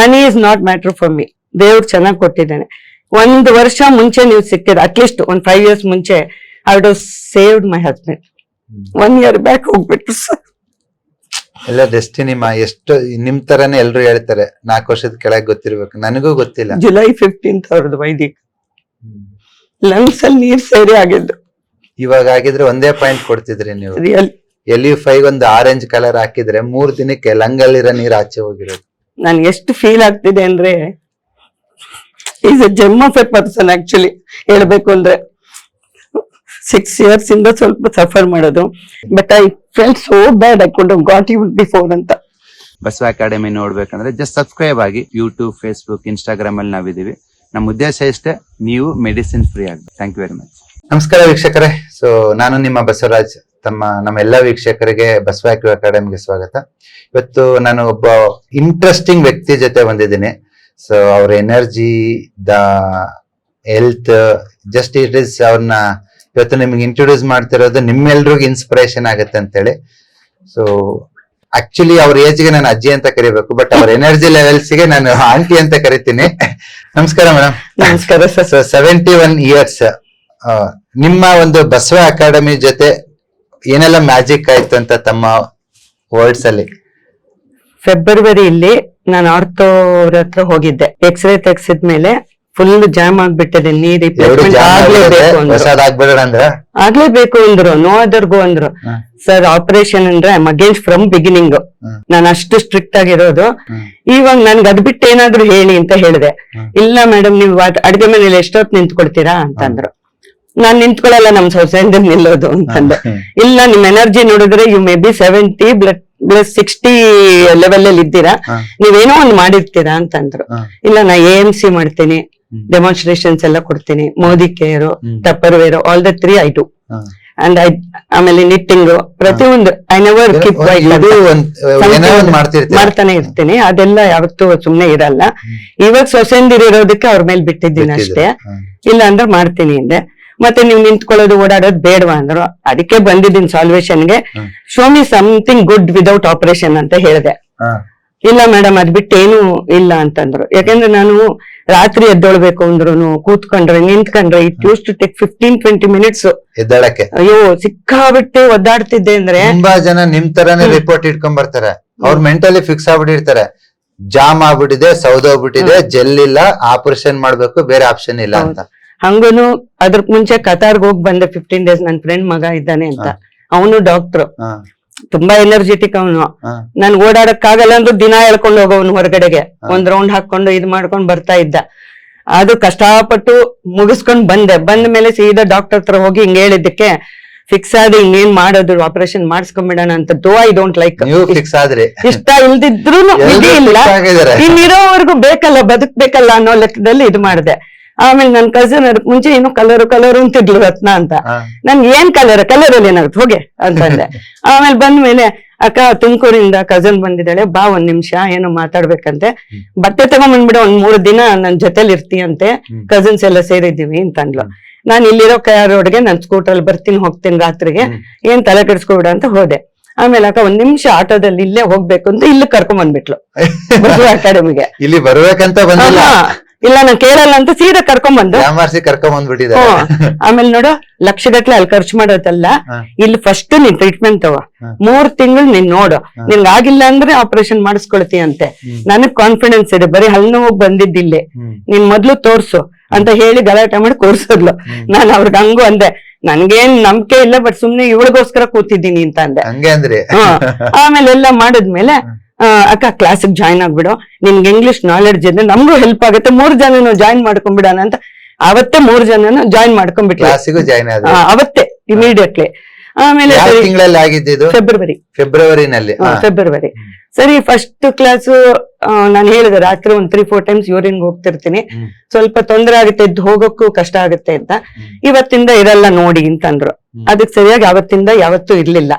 Money is not matter for me ದೇವ್ರು ಚೆನ್ನಾಗಿ ಕೊಟ್ಟಿದ್ದಾನೆ. ಒಂದು ವರ್ಷ ಮುಂಚೆ ನೀವು ಸಿಕ್ಕಿದ್ರೆ ಅಟ್ಲೀಸ್ಟ್ ಒಂದ್ ಫೈವ್ ಇಯರ್ಸ್ ಮುಂಚೆ I would saved my husband one year back ಹೋಗ್ಬಿಟ್ರು ಸರ್. ಎಲ್ಲ ಡೆಸ್ಟಿನಿ ಮಾ ಎಷ್ಟು ನಿಮ್ ತರಾನೇ ಎಲ್ರು ಹೇಳ್ತಾರೆ ನಾಲ್ಕು ವರ್ಷದ ಕೆಳಗೆ ಗೊತ್ತಿರ್ಬೇಕು. ನನಗೂ ಗೊತ್ತಿಲ್ಲ. ಜುಲೈ ಫಿಫ್ಟೀನ್ತ್ ಅವ್ರದ್ದು ವೈದಿಕ. ಲಂಗ್ಸ್ ಅಲ್ಲಿ ನೀರ್ ಸೇರಿ ಆಗಿದ್ದು. ಇವಾಗ ಆಗಿದ್ರೆ ಒಂದೇ ಪಾಯಿಂಟ್ ಕೊಡ್ತಿದ್ರಿ ನೀವು. ರಿಯಲ್ ಯು ಫೈವ್ ಒಂದು ಆರೆಂಜ್ ಕಲರ್ ಹಾಕಿದ್ರೆ ಮೂರ್ ದಿನಕ್ಕೆ ಲಂಗಲ್ಲಿರೋ ನೀರ್ ಆಚೆ ಹೋಗಿರೋದು. ನನ್ಗೆ ಎಷ್ಟು ಫೀಲ್ ಆಗ್ತಿದೆ ಅಂದ್ರೆ is a gem of a person actually ಹೇಳ್ಬೇಕು ಅಂದ್ರೆ. ಸಿಕ್ಸ್ ಇಯರ್ಸ್ ಇಂದ ಸ್ವಲ್ಪ ಸಫರ್ ಮಾಡೋದು. But I fell so bad I could got you before ಅಂತ. ಬಸವ ಅಕಾಡೆಮಿ ನೋಡ್ಬೇಕಂದ್ರೆ ಜಸ್ಟ್ ಸಬ್ಸ್ಕ್ರೈಬ್ ಆಗಿ ಯೂಟ್ಯೂಬ್ ಫೇಸ್ಬುಕ್ ಇನ್ಸ್ಟಾಗ್ರಾಮ್ ಅಲ್ಲಿ ನಾವಿದೀವಿ ನಮ್ಮ ಉದ್ದೇಶ ಇಷ್ಟೇ ನೀವು ಮೆಡಿಸಿನ್ ಫ್ರೀ ಆಗಿ ಥ್ಯಾಂಕ್ ಯು ವೆರಿ ಮಚ್ ನಮಸ್ಕಾರ ವೀಕ್ಷಕರೇ. ಸೊ ನಾನು ನಿಮ್ಮ ಬಸವರಾಜ್. ತಮ್ಮ ನಮ್ಮ ಎಲ್ಲ ವೀಕ್ಷಕರಿಗೆ ಬಸವ ಅಕಾಡೆಮಿಗೆ ಸ್ವಾಗತ. ಇವತ್ತು ನಾನು ಒಬ್ಬ ಇಂಟ್ರೆಸ್ಟಿಂಗ್ ವ್ಯಕ್ತಿ ಜೊತೆ ಬಂದಿದ್ದೀನಿ. ಸೊ ಅವ್ರ energy the health just it is ಅವ್ರನ್ನ ಇವತ್ತು ನಿಮ್ಗೆ ಇಂಟ್ರೊಡ್ಯೂಸ್ ಮಾಡ್ತಿರೋದು ನಿಮ್ಮೆಲ್ರಿಗೂ ಇನ್ಸ್ಪಿರೇಷನ್ ಆಗುತ್ತೆ ಅಂತೇಳಿ. ಸೊ ಆಕ್ಚುಲಿ ಅವ್ರ ಏಜ್ಗೆ ನಾನು ಅಜ್ಜಿ ಅಂತ ಕರಿಬೇಕು ಬಟ್ ಅವ್ರ ಎನರ್ಜಿ ಲೆವೆಲ್ಸ್ಗೆ ನಾನು ಆಂಟಿ ಅಂತ ಕರಿತೀನಿ. ನಮಸ್ಕಾರ ಮೇಡಮ್ ನಮಸ್ಕಾರ sir so seventy one years ನಿಮ್ಮ ಒಂದು ಬಸವ ಅಕಾಡೆಮಿ ಜೊತೆ ಏನೆಲ್ಲ ಮ್ಯಾಜಿಕ್ ಆಯ್ತು ಅಂತ ತಮ್ಮ ವರ್ಡ್ಸ್ ಅಲ್ಲಿ? ಫೆಬ್ರವರಿ ಇಲ್ಲಿ ನಾನು ಆರ್ಥೋ ಅವ್ರ ಹತ್ರ ಹೋಗಿದ್ದೆ. ಎಕ್ಸ್ರೇ ತೆಗ್ಸಿದ್ಮೇಲೆ ಫುಲ್ ಜಾಮ್ ಆಗ್ಬಿಟ್ಟಿದೆ ನೀರ್ ರಿಪ್ಲೇಸ್ಮೆಂಟ್ ಆಗ್ಲೇಬೇಕು ಅಂದ್ರು. ಆಗ್ಲೇಬೇಕು ಅಂದ್ರು ನೋ ಅದರ್ ಗೋ ಅಂದ್ರು. ಸರ್ ಆಪರೇಷನ್ ಅಂದ್ರೆ ಐ ಅಗೇನ್ಸ್ಟ್ ಫ್ರಮ್ ಬಿಗಿನಿಂಗ್. ನಾನು ಅಷ್ಟು ಸ್ಟ್ರಿಕ್ಟ್ ಆಗಿರೋದು. ಇವಾಗ ನನ್ಗೆ ಅದ್ ಬಿಟ್ಟು ಏನಾದ್ರು ಹೇಳಿ ಅಂತ ಹೇಳಿದೆ. ಇಲ್ಲ ಮೇಡಮ್ ನೀವು ಅಡ್ಗೆ ಮನೇಲಿ ಎಷ್ಟೊತ್ತು ನಿಂತ್ಕೊಳ್ತೀರಾ ಅಂತಂದ್ರು. ನಾನ್ ನಿಂತ್ಕೊಳ್ಳಲ್ಲ ನಮ್ ಸೊಸೈಟಿ ನಿಲ್ಲೋದು ಅಂತಂದೆ. ಇಲ್ಲ ನಿಮ್ ಎನರ್ಜಿ ನೋಡಿದ್ರೆ you may be seventy blood plus sixty level ಅಲ್ಲಿ ಇದ್ದೀರಾ. ನೀವೇನೋ ಒಂದ್ ಮಾಡಿರ್ತೀರಾ ಅಂತಂದ್ರು. ಇಲ್ಲ ನಾ ಎ ಎಂ ಸಿ ಮಾಡ್ತೀನಿ. ಡೆಮಾನ್ಸ್ಟ್ರೇಷನ್ಸ್ ಎಲ್ಲ ಕೊಡ್ತೀನಿ Modicare. Tupperware all the three I to. And I ಆಮೇಲೆ ನಿಟ್ಟಿಂಗ್ ಪ್ರತಿಯೊಂದು ಐ ನೆವರ್ ಕಿಪ್ ಮಾಡ್ತಾನೆ ಇರ್ತೀನಿ ಅದೆಲ್ಲ ಯಾವತ್ತೂ ಸುಮ್ನೆ ಇರಲ್ಲ ಇವಾಗ ಸೊಸೆಂದಿರ್ ಇರೋದಕ್ಕೆ ಅವ್ರ ಮೇಲೆ ಬಿಟ್ಟಿದ್ದೀನಿ ಅಷ್ಟೇ. ಇಲ್ಲ ಅಂದ್ರೆ ಮಾಡ್ತೀನಿ ಅಂದೆ ಮತ್ತೆ ನೀವು ನಿಂತ್ಕೊಳ್ಳೋದು ಓಡಾಡೋದು ಬೇಡವಾ ಅಂದ್ರು. ಅದಕ್ಕೆ ಬಂದಿದ್ದೀನಿ ಸಾಲ್ವೇಶನ್ಗೆ. Show me something good without operation ಅಂತ ಹೇಳಿದೆ. ಇಲ್ಲ ಮೇಡಮ್ ಅದ್ ಬಿಟ್ಟೇನು ಏನು ಇಲ್ಲ ಅಂತಂದ್ರು. ಯಾಕಂದ್ರೆ ನಾನು ರಾತ್ರಿ ಎದ್ದೊಳ್ಬೇಕು ಅಂದ್ರು ಕೂತ್ಕೊಂಡ್ರೆ ನಿಂತ್ಕೊಂಡ್ರೆ it use to take fifteen twenty minutes ಎದ್ದಳಕ್ಕೆ. ಅಯ್ಯೋ ಸಿಕ್ಕಾಬಿಟ್ಟು ಒದ್ದಾಡ್ತಿದ್ದೆ ಅಂದ್ರೆ. ತುಂಬಾ ಜನ ನಿಮ್ ತರಾನೇ ರಿಪೋರ್ಟ್ ಇಟ್ಕೊಂಡ್ ಬರ್ತಾರೆ ಅವ್ರ ಮೆಂಟಲಿ ಫಿಕ್ಸ್ ಆಗ್ಬಿಟ್ಟಿರ್ತಾರೆ. ಜಾಮ್ ಆಗ್ಬಿಟ್ಟಿದೆ ಸೌದೋಗ್ಬಿಟ್ಟಿದೆ ಜೆಲ್ ಇಲ್ಲ ಆಪರೇಷನ್ ಮಾಡ್ಬೇಕು ಬೇರೆ ಆಪ್ಷನ್ ಇಲ್ಲ ಅಂತ. ಹಂಗೂನು ಅದ್ರ ಮುಂಚೆ ಕತಾರ್ಗ್ ಹೋಗಿ ಬಂದೆ ಫಿಫ್ಟೀನ್ ಡೇಸ್ ನನ್ ಫ್ರೆಂಡ್ ಮಗ ಇದ್ದಾನೆ ಅಂತ. ಅವನು ಡಾಕ್ಟರ್ ತುಂಬಾ ಎನರ್ಜೆಟಿಕ್ ಅವನು. ನನ್ ಓಡಾಡಕ್ಕಾಗಲ್ಲ ಅಂದ್ರೆ ದಿನ ಹೇಳ್ಕೊಂಡು ಹೋಗೋನು ಹೊರಗಡೆಗೆ. ಒಂದ್ ರೌಂಡ್ ಹಾಕೊಂಡು ಇದ್ ಮಾಡ್ಕೊಂಡ್ ಬರ್ತಾ ಇದ್ದ. ಅದು ಕಷ್ಟಪಟ್ಟು ಮುಗಿಸ್ಕೊಂಡ್ ಬಂದೆ. ಬಂದ ಮೇಲೆ ಸೀದಾ ಡಾಕ್ಟರ್ ಹತ್ರ ಹೋಗಿ ಹಿಂಗ್ ಹೇಳಿದ್ದಕ್ಕೆ ಫಿಕ್ಸ್ ಆಗಿ ಇನ್ನೇನ್ ಮಾಡೋದು? ಆಪರೇಷನ್ ಮಾಡಿಸ್ಕೊಂಡ್ಬಿಡೋಣ ಅಂತ though I don't like fix ಆದ್ರೆ. ಇಷ್ಟ ಇಲ್ದಿದ್ರು ಇಲ್ಲ. ಇನ್ನಿರೋವರೆಗೂ ಬೇಕಲ್ಲ ಬದುಕ್ಬೇಕಲ್ಲ ಅನ್ನೋ ಲೆಕ್ಕದಲ್ಲಿ ಇದು ಮಾಡಿದೆ. ಆಮೇಲೆ ನನ್ ಕಸಿನ್ ಅದ್ರ ಮುಂಚೆ ಏನು ಕಲರ್ ಕಲರ್ ಅಂತಿದ್ಲು ರತ್ನ ಅಂತ. ನನ್ಗೆ ಏನ್ ಕಲರ್ ಕಲರ್ ಅಲ್ಲಿ ಏನಾಗುತ್ತೆ ಹೋಗೆ ಅಂತಂದೆ ಆಮೇಲೆ ಬಂದ್ಮೇಲೆ ಅಕ್ಕ ತುಮಕೂರಿಂದ ಕಸನ್ ಬಂದಿದ್ದಾಳೆ ಬಾ ಒಂದ್ ನಿಮಿಷ ಏನೋ ಮಾತಾಡ್ಬೇಕಂತೆ. ಬಟ್ಟೆ ತಗೊಂಡ್ಬಂದ್ಬಿಡ ಒಂದ್ ಮೂರ್ ದಿನ ನನ್ ಜೊತೆಲಿ ಇರ್ತೀಯಂತೆ. ಅಂತೆ ಕಸಿನ್ಸ್ ಎಲ್ಲ ಸೇರಿದ್ದೀವಿ ಅಂತ ಅಂದ್ಲು. ನಾನ್ ಇಲ್ಲಿರೋ ರೋಡ್ಗೆ ನನ್ ಸ್ಕೂಟರ್ ಅಲ್ಲಿ ಬರ್ತೀನಿ ಹೋಗ್ತೀನಿ ರಾತ್ರಿಗೆ. ಏನ್ ತಲೆ ಕೆಡ್ಸ್ಕೊಬಿಡ ಅಂತ ಹೋದೆ. ಆಮೇಲೆ ಅಕ್ಕ ಒಂದ್ ನಿಮಿಷ ಆಟೋದಲ್ಲಿ ಇಲ್ಲೇ ಹೋಗ್ಬೇಕು ಅಂತ ಇಲ್ಲಿ ಕರ್ಕೊಂಡ್ ಬಂದ್ಬಿಟ್ಲು ಅಕಾಡೆಮಿಗೆ ಇಲ್ಲಿ ಬರ್ಬೇಕಂತ ಬಂದಿಲ್ಲ. ಇಲ್ಲ ನಾನ್ ಕೇಳಲ್ಲ ಅಂತ ಸೀದಾ ಕರ್ಕೊಂಡ್ ಬಂದು ಕರ್ಕೊಂಡ್ ಬಂದ್ಬಿಟ್ಟಿದ್ದಾರೆ ಹ್ಮ್. ಆಮೇಲೆ ನೋಡು ಲಕ್ಷಗಟ್ಲೆ ಅಲ್ಲಿ ಖರ್ಚು ಮಾಡೋದಲ್ಲ. ಇಲ್ಲಿ ಫಸ್ಟ್ ನೀನ್ ಟ್ರೀಟ್ಮೆಂಟ್ ತಗೋ. ಮೂರ್ ತಿಂಗಳು ನೀನ್ ನೋಡು. ನಿನ್ಗೆ ಆಗಿಲ್ಲ ಅಂದ್ರೆ ಆಪರೇಷನ್ ಮಾಡಿಸ್ಕೊಳ್ತೀಯ ಅಂತೆ. ನನಗ್ ಕಾನ್ಫಿಡೆನ್ಸ್ ಇದೆ. ಬರೀ ಹಲ್ ನೋವು ಬಂದಿದ್ದಿಲ್ಲಿ ನಿನ್ ಮೊದ್ಲು ತೋರ್ಸು ಅಂತ ಹೇಳಿ ಗಲಾಟೆ ಮಾಡಿ ಕೋರ್ಸದ್ಲು. ನಾನು ಅವ್ರಿಗೆ ಹಂಗು ಅಂದೆ. ನನ್ಗೇನ್ ನಂಬಿಕೆ ಇಲ್ಲ ಬಟ್ ಸುಮ್ನೆ ಇವಳಿಗೋಸ್ಕರ ಕೂತಿದ್ದೀನಿ ಅಂತ ಅಂದೆ. ಆಮೇಲೆ ಎಲ್ಲ ಮಾಡಿದ್ಮೇಲೆ ಅಕ್ಕ ಕ್ಲಾಸಿಗೆ ಜಾಯ್ನ್ ಆಗ್ಬಿಡು. ನಿನ್ಗೆ ಇಂಗ್ಲಿಷ್ ನಾಲೆಡ್ಜ್ ಇದೆ ನಮಗೂ ಹೆಲ್ಪ್ ಆಗುತ್ತೆ. ಮೂರ್ ಜನನು ಜಾಯ್ನ್ ಮಾಡ್ಕೊಂಡ್ಬಿಡೋಣ ಅಂತ. ಅವತ್ತೇ ಮೂರ್ ಜನನು ಜಾಯ್ನ್ ಮಾಡ್ಕೊಂಡ್ಬಿಟ್ಟು ಜಾಯ್ನ್ ಅವತ್ತೇ ಇಮಿಡಿಯೇಟ್ಲಿ ಆಮೇಲೆ ತಿಂಗಳಲ್ಲಿ ಆಗಿದ್ದು ಫೆಬ್ರವರಿ ಫೆಬ್ರವರಿನಲ್ಲಿ ಫೆಬ್ರವರಿ ಸರಿ ಫಸ್ಟ್ ಕ್ಲಾಸ್ ನಾನು ಹೇಳಿದೆ ರಾತ್ರಿ ಒಂದ್ ತ್ರೀ ಫೋರ್ ಟೈಮ್ಸ್ ಯೂರಿನ್ ಹೋಗ್ತಿರ್ತೀನಿ. ಸ್ವಲ್ಪ ತೊಂದರೆ ಆಗುತ್ತೆ ಎದ್ದು ಹೋಗೋಕ್ಕೂ ಕಷ್ಟ ಆಗುತ್ತೆ ಅಂತ. ಇವತ್ತಿಂದ ಇರಲ್ಲ ನೋಡಿ ಅಂತಂದ್ರು. ಅದಕ್ಕೆ ಸರಿಯಾಗಿ ಅವತ್ತಿಂದ ಯಾವತ್ತೂ ಇರ್ಲಿಲ್ಲ.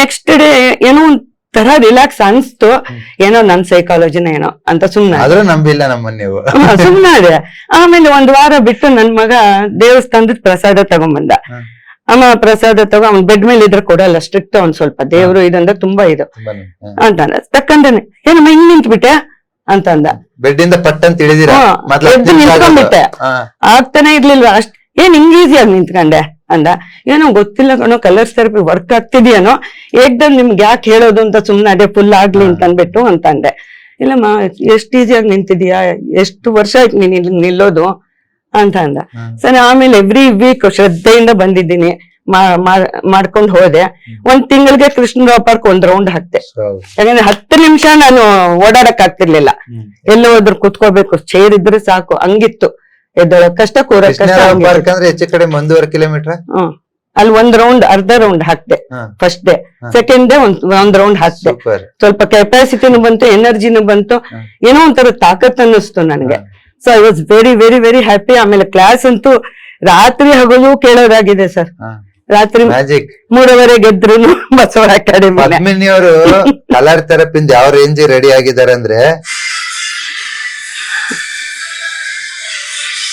ನೆಕ್ಸ್ಟ್ ಡೇ ಏನೋ ಒಂದ್ ತರ ರಿಲ್ಯಾಕ್ಸ್ ಅನ್ಸ್ತು. ಏನೋ ನನ್ ಸೈಕಾಲಜಿನ ಏನೋ ಅಂತ ಸುಮ್ನೆ ಆದ್ರೂ ನಂಬಿಲ್ಲ ನಮ್ಮನ್ನ ನೀವು. ಸುಮ್ನೆ ಅದೇ ಆಮೇಲೆ ಒಂದ್ ವಾರ ಬಿಟ್ಟು ನನ್ ಮಗ ದೇವಸ್ಥಾನದ ಪ್ರಸಾದ ತಗೊಂಬಂದ. ಹ್ಮ್. ಅಮ್ಮ ಪ್ರಸಾದ ತಗೋ ಅವ್ನ್ ಬೆಡ್ ಮೇಲೆ ಇದ್ರೆ ಕೊಡಲ್ಲ ಸ್ಟ್ರಿಕ್ಟ್ ಅವ್ನ್ ಸ್ವಲ್ಪ. ದೇವ್ರು ಇದಂದ್ರೆ ತುಂಬಾ ಇದು. ಅಂತಂದ. ತಕ್ಕಂತಾನೆ ಏನಮ್ಮ ಹಿಂಗ್ ನಿಂತ್ಬಿಟ್ಟೆ? ಅಂತ ಅಂದ ಬೆಡ್ ಇಂದ ಪಟ್ ಅಂತ ಇಳಿದಿರಾ ಎದ್ದು ನಿಂತ್ಕೊಂಡ್ಬಿಟ್ಟೆ. ಆಗ್ತಾನೆ ಇರ್ಲಿಲ್ವಾ? ಅಷ್ಟ್ ಏನ್ ಹಿಂಗ್ ಈಸಿಯಾಗಿ ನಿಂತ್ಕೊಂಡೆ? ಅಂದ ಏನೋ ಗೊತ್ತಿಲ್ಲ ಕಣೋ ಕಲರ್ಸ್ ಥೆರಪಿ ವರ್ಕ್ ಆಗ್ತಿದ್ಯಾನೋ ಏಕ್ದಮ್ ನಿಮ್ಗೆ ಯಾಕೆ ಹೇಳೋದು ಅಂತ ಸುಮ್ಮನೆ ಅದೇ ಫುಲ್ ಆಗ್ಲಿ ಅಂತ ಅಂದ್ಬಿಟ್ಟು ಅಂತ ಅಂದೆ ಇಲ್ಲಮ್ಮ ಎಷ್ಟು ಈಸಿಯಾಗಿ ನಿಂತಿದ್ಯಾ ಎಷ್ಟು ವರ್ಷ ಆಯ್ತು ನೀನ್ ಇಲ್ಲಿ ನಿಲ್ಲೋದು ಅಂತ ಅಂದ. ಸರಿ ಆಮೇಲೆ ಎವ್ರಿ ವೀಕ್ ಶ್ರದ್ಧೆಯಿಂದ ಬಂದಿದ್ದೀನಿ ಮಾಡ್ಕೊಂಡ್ ಹೋದೆ. ಒಂದ್ ತಿಂಗಳಿಗೆ ಕೃಷ್ಣರಾವ್ ಪಾರ್ಕ್ ಒಂದ್ ರೌಂಡ್ ಹಾಕ್ತೆ. ಯಾಕಂದ್ರೆ ಹತ್ತು ನಿಮಿಷ ನಾನು ಓಡಾಡಕ್ ಆಗ್ತಿರ್ಲಿಲ್ಲ. ಎಲ್ಲ ಹೋದ್ರು ಕುತ್ಕೋಬೇಕು ಚೇರ್ ಇದ್ರೆ ಸಾಕು ಹಂಗಿತ್ತು. ಎದ್ದೊಳಕ್ ಕಷ್ಟ ಕೂರ ಕಷ್ಟ. ಪಾರ್ಕ್ ಅಂದ್ರೆ ಹೆಚ್ಚು ಕಡೆ ಒಂದೂವರೆ ಕಿಲೋಮೀಟರ್ ಹ್ಮ್ ಅಲ್ಲಿ ಒಂದ್ ರೌಂಡ್ ಅರ್ಧ ರೌಂಡ್ ಹಾಕ್ದೆ. ಫಸ್ಟ್ ಡೇ ಸೆಕೆಂಡ್ ಡೇ ಒಂದ್ ಒಂದ್ ರೌಂಡ್ ಹಾಕ್ದೆ. ಸೂಪರ್ ಸ್ವಲ್ಪ ಕೆಪಾಸಿಟಿನೂ ಬಂತು ಎನರ್ಜಿನೂ ಬಂತು. ಏನೋ ಒಂಥರ ತಾಕತ್ ಅನ್ನಿಸ್ತು ನನಗೆ. So I was very very very happy ಆಮೇಲೆ ಕ್ಲಾಸ್ ಅಂತೂ ರಾತ್ರಿ ಹಗಲು ಕೇಳೋದಾಗಿದೆ ಸರ್ ರಾತ್ರಿ ಮ್ಯಾಜಿಕ್ ಮೂರುವರೆ ಗೆದ್ರು ಬಸವ ಅಕಾಡೆಮಿ ಪದ್ಮಿನಿ ಅವರು ಕಲರ್ ಥೆರಪಿಂದ ಯಾವ ರೇಂಜ್ ರೆಡಿ ಆಗಿದ್ದಾರೆ ಅಂದ್ರೆ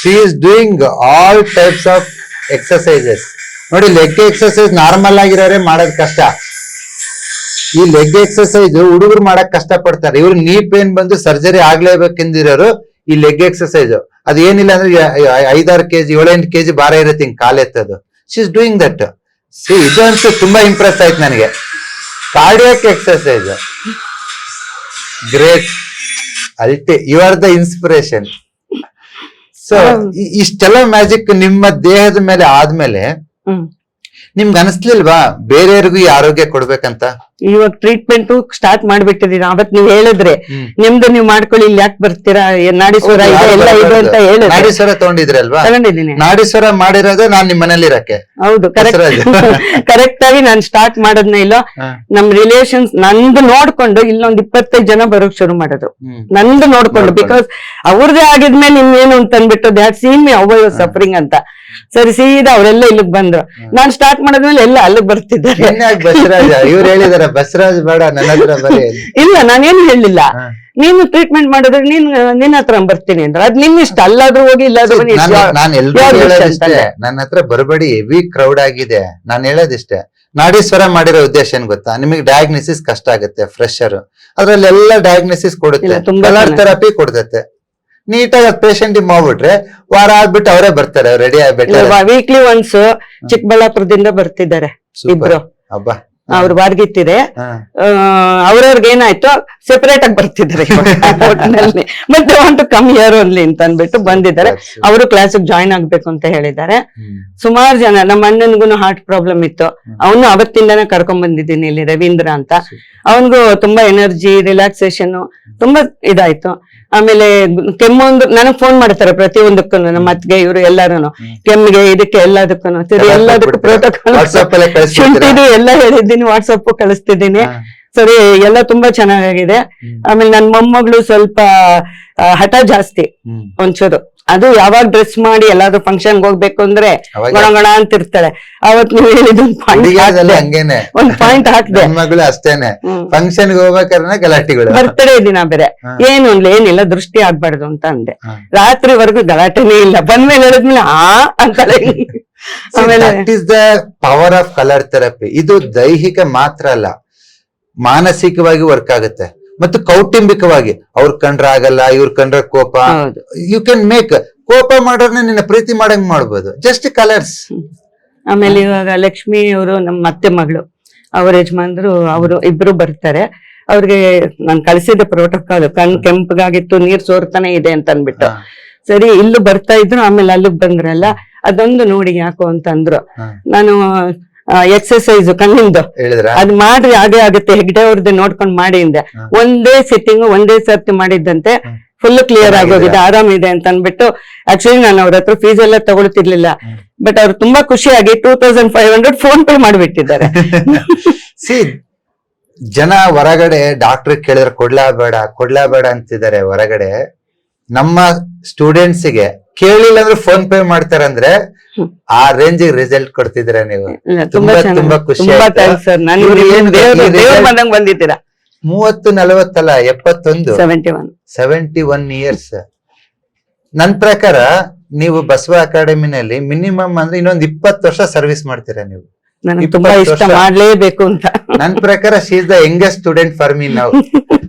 she is doing all types of exercises ನೋಡಿ ಲೆಗ್ ಎಕ್ಸಸೈಸ್ ನಾರ್ಮಲ್ ಆಗಿರೋರೆ ಮಾಡೋದ್ ಕಷ್ಟ. ಈ ಲೆಗ್ ಎಕ್ಸಸೈಸ್ ಹುಡುಗರು ಮಾಡಕ್ ಕಷ್ಟ ಪಡ್ತಾರೆ ಇವ್ರು ನೀ ಪೇನ್ ಬಂದು ಸರ್ಜರಿ ಆಗ್ಲೇಬೇಕೆಂದಿರೋರು ಈ ಲೆಗ್ ಎಕ್ಸಸೈಸ್ ಅದು ಏನಿಲ್ಲ ಅಂದ್ರೆ ಐದಾರು ಕೆಜಿ ಏಳೆಂಟು ಕೆಜಿ ಭಾರ ಇರುತ್ತೆ ಹಿಂಗ್ ಕಾಲ್ ಎತ್ತದು. She is doing that see ಇದು ಅಂತೂ ತುಂಬಾ ಇಂಪ್ರೆಸ್ ಆಯ್ತು ನನಗೆ. Cardiac exercise great ಅಲ್ಟಿ you are the inspiration so ಇಷ್ಟೆಲ್ಲ ಮ್ಯಾಜಿಕ್ ನಿಮ್ಮ ದೇಹದ ಮೇಲೆ ಆದ್ಮೇಲೆ ನಿಮ್ಗೆ ಅನಿಸ್ಲಿಲ್ವಾ? ಬೇರೆಯವ್ರಿಗೂ ಈ ಆರೋಗ್ಯ ಕೊಡ್ಬೇಕಂತ? ಇವಾಗ ಟ್ರೀಟ್ಮೆಂಟ್ ಸ್ಟಾರ್ಟ್ ಮಾಡ್ಬಿಟ್ಟಿದೀನಿ. ಅವತ್ ನೀವ್ ಹೇಳಿದ್ರೆ. ನಿಮ್ದು ನೀವ್ ಮಾಡ್ಕೊಳ್ಳಿ ಇಲ್ಲಿ ಯಾಕೆ ಬರ್ತೀರಾ? ಏನ್ ನಾಡೀಶ್ವರ ಇದೆ ಎಲ್ಲ ಇದೆ ಅಂತ ಹೇಳಿದ್ರೆ. ನಾಡೀಶ್ವರ ತಗೊಂಡಿದ್ರಲ್ವಾ ತಗೊಂಡಿದ್ದೀನಿ. ನಾಡೀಶ್ವರ ಮಾಡಿರೋದೇ ನಾನ್ ನಿಮ್ ಮನೇಲಿ ಇರಕ್ಕೆ. ಹೌದು ಕರೆಕ್ಟ್ ಆಗಿ ನಾನು ಸ್ಟಾರ್ಟ್ ಮಾಡೋದ್ನ ಇಲ್ಲ. ನಮ್ ರಿಲೇಷನ್ಸ್ ನಂದು ನೋಡ್ಕೊಂಡು ಇಲ್ಲೊಂದ್ ಇಪ್ಪತ್ತೈದು ಜನ ಬರೋಕ್ ಶುರು ಮಾಡೋದು. ನಂದು ನೋಡ್ಕೊಂಡು. ಬಿಕಾಸ್ ಅವ್ರದೇ ಆಗಿದ್ಮೇಲೆ ಏನು ಅಂತ ಅನ್ಬಿಟ್ಟು ದ್ಯಾಟ್ ಸೀನ್ ಮಿ ಸಫರಿಂಗ್ ಅಂತ. ಸರಿ ಸೀದಾ ಅವರೆಲ್ಲ ಇಲ್ಲಿಗೆ ಬಂದ್ರು. ನಾನ್ ಸ್ಟಾರ್ಟ್ ಮಾಡಿದ್ಮೇಲೆ ಎಲ್ಲ ಅಲ್ಲಿಗೆ ಬರ್ತಿದ್ದಾರೆ. ಬಸವರಾಜ ಇವ್ರು ಹೇಳಿದಾರೆ ಬಸವರಾಜ್ ಬೇಡ ನನ್ನ ಹತ್ರ ಬರೀ ಇಲ್ಲ ನಾನೇನು ಹೇಳಿಲ್ಲ. ನೀನು ಟ್ರೀಟ್ಮೆಂಟ್ ಮಾಡಿದ್ರೆ ನೀನ್ ನಿನ್ನ ಹತ್ರ ಬರ್ತೀನಿ ಅಂದ್ರೆ. ಅದ್ ನಿನ್ ಇಷ್ಟ ಅಲ್ಲಾದ್ರೂ ಹೋಗಿ ಇಲ್ಲಾದ್ರೂ ನಾನು ಎಲ್ರಿಗೂ ಹೇಳೋದಿಷ್ಟೇ ನನ್ನ ಹತ್ರ ಬರಬೇಡಿ ಹೆವಿ ಕ್ರೌಡ್ ಆಗಿದೆ. ನಾನು ಹೇಳೋದಿಷ್ಟೇ ನಾಡೀಶ್ವರ ಮಾಡಿರೋ ಉದ್ದೇಶ ಏನ್ ಗೊತ್ತಾ? ನಿಮಗೆ ಡಯಾಗ್ನೋಸಿಸ್ ಕಷ್ಟ ಆಗುತ್ತೆ ಫ್ರೆಶರ್ ಅದ್ರಲ್ಲಿ ಎಲ್ಲ ಡಯಾಗ್ನೋಸಿಸ್ ಕೊಡುತ್ತೆ ಕಲರ್. ಥೆರಪಿ ಕೊಡ್ತೈತೆ. ನೀಟಾಗಿ ಆಗಿ ಪೇಷಂಟ್ ಮಾಡ್ಬಿಟ್ರೆ ವಾರ ಆಗ್ಬಿಟ್ಟು ಅವರೇ ಬರ್ತಾರೆ ರೆಡಿ ಆಗ್ಬಿಟ್ಟು ವೀಕ್ಲಿ ಒನ್ಸ್ ಚಿಕ್ಕಬಳ್ಳಾಪುರದಿಂದ ಬರ್ತಿದ್ದಾರೆ ಇಬ್ರು. ಹಬ್ಬ. ಅವ್ರು ಬಾರ್ಗಿತ್ತಿದೆ ಅವ್ರವ್ರಿಗೆ ಏನಾಯ್ತು? ಸೆಪರೇಟ್ ಆಗಿ ಬರ್ತಿದ್ದಾರೆ ಮತ್ತೆ ಒಂದು ಕಮ್ ಇಯರ್ ಅಲ್ಲಿ ಅಂತ ಅಂದ್ಬಿಟ್ಟು ಬಂದಿದ್ದಾರೆ. ಅವರು ಕ್ಲಾಸಿಗೆ ಜಾಯಿನ್ ಆಗ್ಬೇಕು ಅಂತ ಹೇಳಿದ್ದಾರೆ. ಸುಮಾರು ಜನ ನಮ್ಮ ಅಣ್ಣನ್ಗೂ ಹಾರ್ಟ್ ಪ್ರಾಬ್ಲಮ್ ಇತ್ತು. ಅವನು ಅವತ್ತಿಂದಾನೆ ಕರ್ಕೊಂಡ್ ಬಂದಿದ್ದೀನಿ ಇಲ್ಲಿ ರವೀಂದ್ರ ಅಂತ. ಅವನಿಗೂ ತುಂಬಾ ಎನರ್ಜಿ ರಿಲ್ಯಾಕ್ಸೇಷನ್ ತುಂಬಾ ಇದಾಯ್ತು. ಆಮೇಲೆ ಕೆಮ್ಮು ಒಂದು ನನಗ್ ಫೋನ್ ಮಾಡ್ತಾರೆ ಪ್ರತಿಯೊಂದಕ್ಕೂ ನಮ್ಮ ಅತ್ತಿಗೆ ಇವರು ಎಲ್ಲಾರು ಕೆಮ್ಮಿಗೆ ಇದಕ್ಕೆ ಎಲ್ಲದಕ್ಕೂ ಸರಿ ಎಲ್ಲದಕ್ಕೂ ಪ್ರೋಟೋಕಾಲ್? ಶುಂಠಿದು ಎಲ್ಲ ಹೇಳಿದ್ದೀನಿ ವಾಟ್ಸಪ್ ಕಳಿಸ್ತಿದ್ದೀನಿ. ಸರಿ ಎಲ್ಲ ತುಂಬಾ ಚೆನ್ನಾಗಿದೆ. ಆಮೇಲೆ ನನ್ ಮೊಮ್ಮಗಳು ಸ್ವಲ್ಪ ಹಠ ಜಾಸ್ತಿ. ಒಂಚೂರು. ಅದು ಯಾವಾಗ ಡ್ರೆಸ್ ಮಾಡಿ ಎಲ್ಲಾದ್ರೂ ಫಂಕ್ಷನ್ ಹೋಗ್ಬೇಕು ಅಂದ್ರೆ ಅವಾಗ- ಗೊಣ ಗೊಣ ಅಂತ ಇರ್ತಾಳೆ. ಅವತ್ ನೀವು ಪಾಯಿಂಟ್ ಹಂಗೇನೆ. ಒಂದ್ ಪಾಯಿಂಟ್ ಹಾಕ್ದೆ. ಮಗಳು ಅಷ್ಟೇನೆ. ಫಂಕ್ಷನ್ ಹೋಗ್ಬೇಕಾದ್ರೆ ಗಲಾಟೆಗಳು. ಬರ್ತಡೇ ದಿನ ಬೇರೆ. ಏನು ಅನ್ಲಿ ಏನಿಲ್ಲ ದೃಷ್ಟಿ ಆಗ್ಬಾರ್ದು ಅಂತ ಅಂದೆ. ರಾತ್ರಿವರೆಗೂ ಗಲಾಟೆನೇ ಇಲ್ಲ. ಬಂದ್ಮೇಲೆ ಹೇಳಿದ್ಮೇಲೆ ಆ ಅಂತಾರೆ ಆಮೇಲೆ is the power of colour therapy ಇದು ದೈಹಿಕ ಮಾತ್ರ ಅಲ್ಲ. ಮಾನಸಿಕವಾಗಿ ವರ್ಕ್ ಆಗುತ್ತೆ. ಮತ್ತು ಕೌಟುಂಬಿಕವಾಗಿ ಅವ್ರ ಕಂಡ್ರ ಆಗಲ್ಲ ಇವ್ರ ಕಂಡ್ರ ಕೋಪ. ಯು ಕ್ಯಾನ್ ಮೇಕ್ ಕೋಪ ಮಾಡೋರ್ನ ನಿನ್ನ ಪ್ರೀತಿ ಮಾಡಂಗ್ ಮಾಡ್ಬೋದು. ಜಸ್ಟ್ ಕಲರ್ಸ್ ಆಮೇಲೆ ಇವಾಗ ಲಕ್ಷ್ಮಿ ಅವರು ನಮ್ಮ ಅತ್ತೆ ಮಗಳು ಅವ್ರ ಯಜಮಾನ್ರು ಅವರು ಇಬ್ರು ಬರ್ತಾರೆ. ಅವ್ರಿಗೆ ನಾನ್ ಕಳಿಸಿದ ಪ್ರೋಟೋಕಾಲ್ ಕಣ್ ಕೆಂಪಗಾಗಿತ್ತು ನೀರ್ ಸೋರ್ತಾನೆ ಇದೆ ಅಂತ ಅನ್ಬಿಟ್ಟು ಸರಿ ಇಲ್ಲೂ ಬರ್ತಾ ಇದ್ರು ಆಮೇಲೆ ಅಲ್ಲಿಗೆ ಬಂದ್ರಲ್ಲ ಅದೊಂದು ನೋಡಿ ಯಾಕೋ ಅಂತ ಅಂದ್ರು ನಾನು ಎಕ್ಸರ್ಸೈಸ್ ಕಣ್ಣಿಂದು. ಹೇಳಿದ್ರ? ಅದ್ ಮಾಡ್ರಿ ಹಾಗೆ ಆಗುತ್ತೆ. ಹೆಗ್ಡೆ ಅವ್ರದ್ದು ನೋಡ್ಕೊಂಡ್ ಮಾಡಿ ಅಂದೆ ಒಂದೇ ಸಿಟ್ಟಿಂಗ್ ಒಂದೇ ಸರ್ತಿ ಮಾಡಿದ್ದಂತೆ ಫುಲ್ ಕ್ಲಿಯರ್ ಆಗೋಗಿದೆ ಆಗೋಗಿದೆ ಆರಾಮಿದೆ ಅಂತ ಅನ್ಬಿಟ್ಟು ಆಕ್ಚುಲಿ ನಾನು ಅವ್ರ ಹತ್ರ ಫೀಸ್ ಎಲ್ಲ ತಗೊಳ್ತಿರ್ಲಿಲ್ಲ. ಬಟ್ ಅವ್ರು ತುಂಬಾ ಖುಷಿಯಾಗಿ two thousand five hundred PhonePe ಮಾಡಿಬಿಟ್ಟಿದ್ದಾರೆ. ಸಿ ಜನ ಹೊರಗಡೆ ಡಾಕ್ಟರ್ ಕೇಳಿದ್ರೆ ಕೊಡ್ಲಾ ಬೇಡ ಕೊಡ್ಲಾ ಬೇಡ ಅಂತಿದ್ದಾರೆ ಹೊರಗಡೆ. ನಮ್ಮ ಸ್ಟೂಡೆಂಟ್ಸ್ಗೆ ಕೇಳಿಲ್ಲ ಅಂದ್ರೆ ಫೋನ್ ಪೇ ಮಾಡ್ತಾರೆ ಅಂದ್ರೆ ಆ ರೇಂಜ್ ರಿಸಲ್ಟ್ ಕೊಡ್ತಿದ್ರ ನೀವು? ತುಂಬಾ ತುಂಬಾ ಖುಷಿ ಬಂದಿದ್ದೀರಾ? ಮೂವತ್ತು ನಲವತ್ತಲ್ಲ ಎಪ್ಪತ್ತೊಂದು? ಸೆವೆಂಟಿ ಒನ್ ಇಯರ್ಸ್ ನನ್ ಪ್ರಕಾರ ನೀವು ಬಸವ ಅಕಾಡೆಮಿನಲ್ಲಿ ಮಿನಿಮಮ್ ಅಂದ್ರೆ ಇನ್ನೊಂದ್ ಇಪ್ಪತ್ತು ವರ್ಷ ಸರ್ವಿಸ್ ಮಾಡ್ತೀರಾ ನೀವು? ನನಗೆ ತುಂಬಾ ಇಷ್ಟ. ಮಾಡ್ಲೇಬೇಕು ಅಂತ ನನ್ ಪ್ರಕಾರ she is the youngest student for me ನಾವು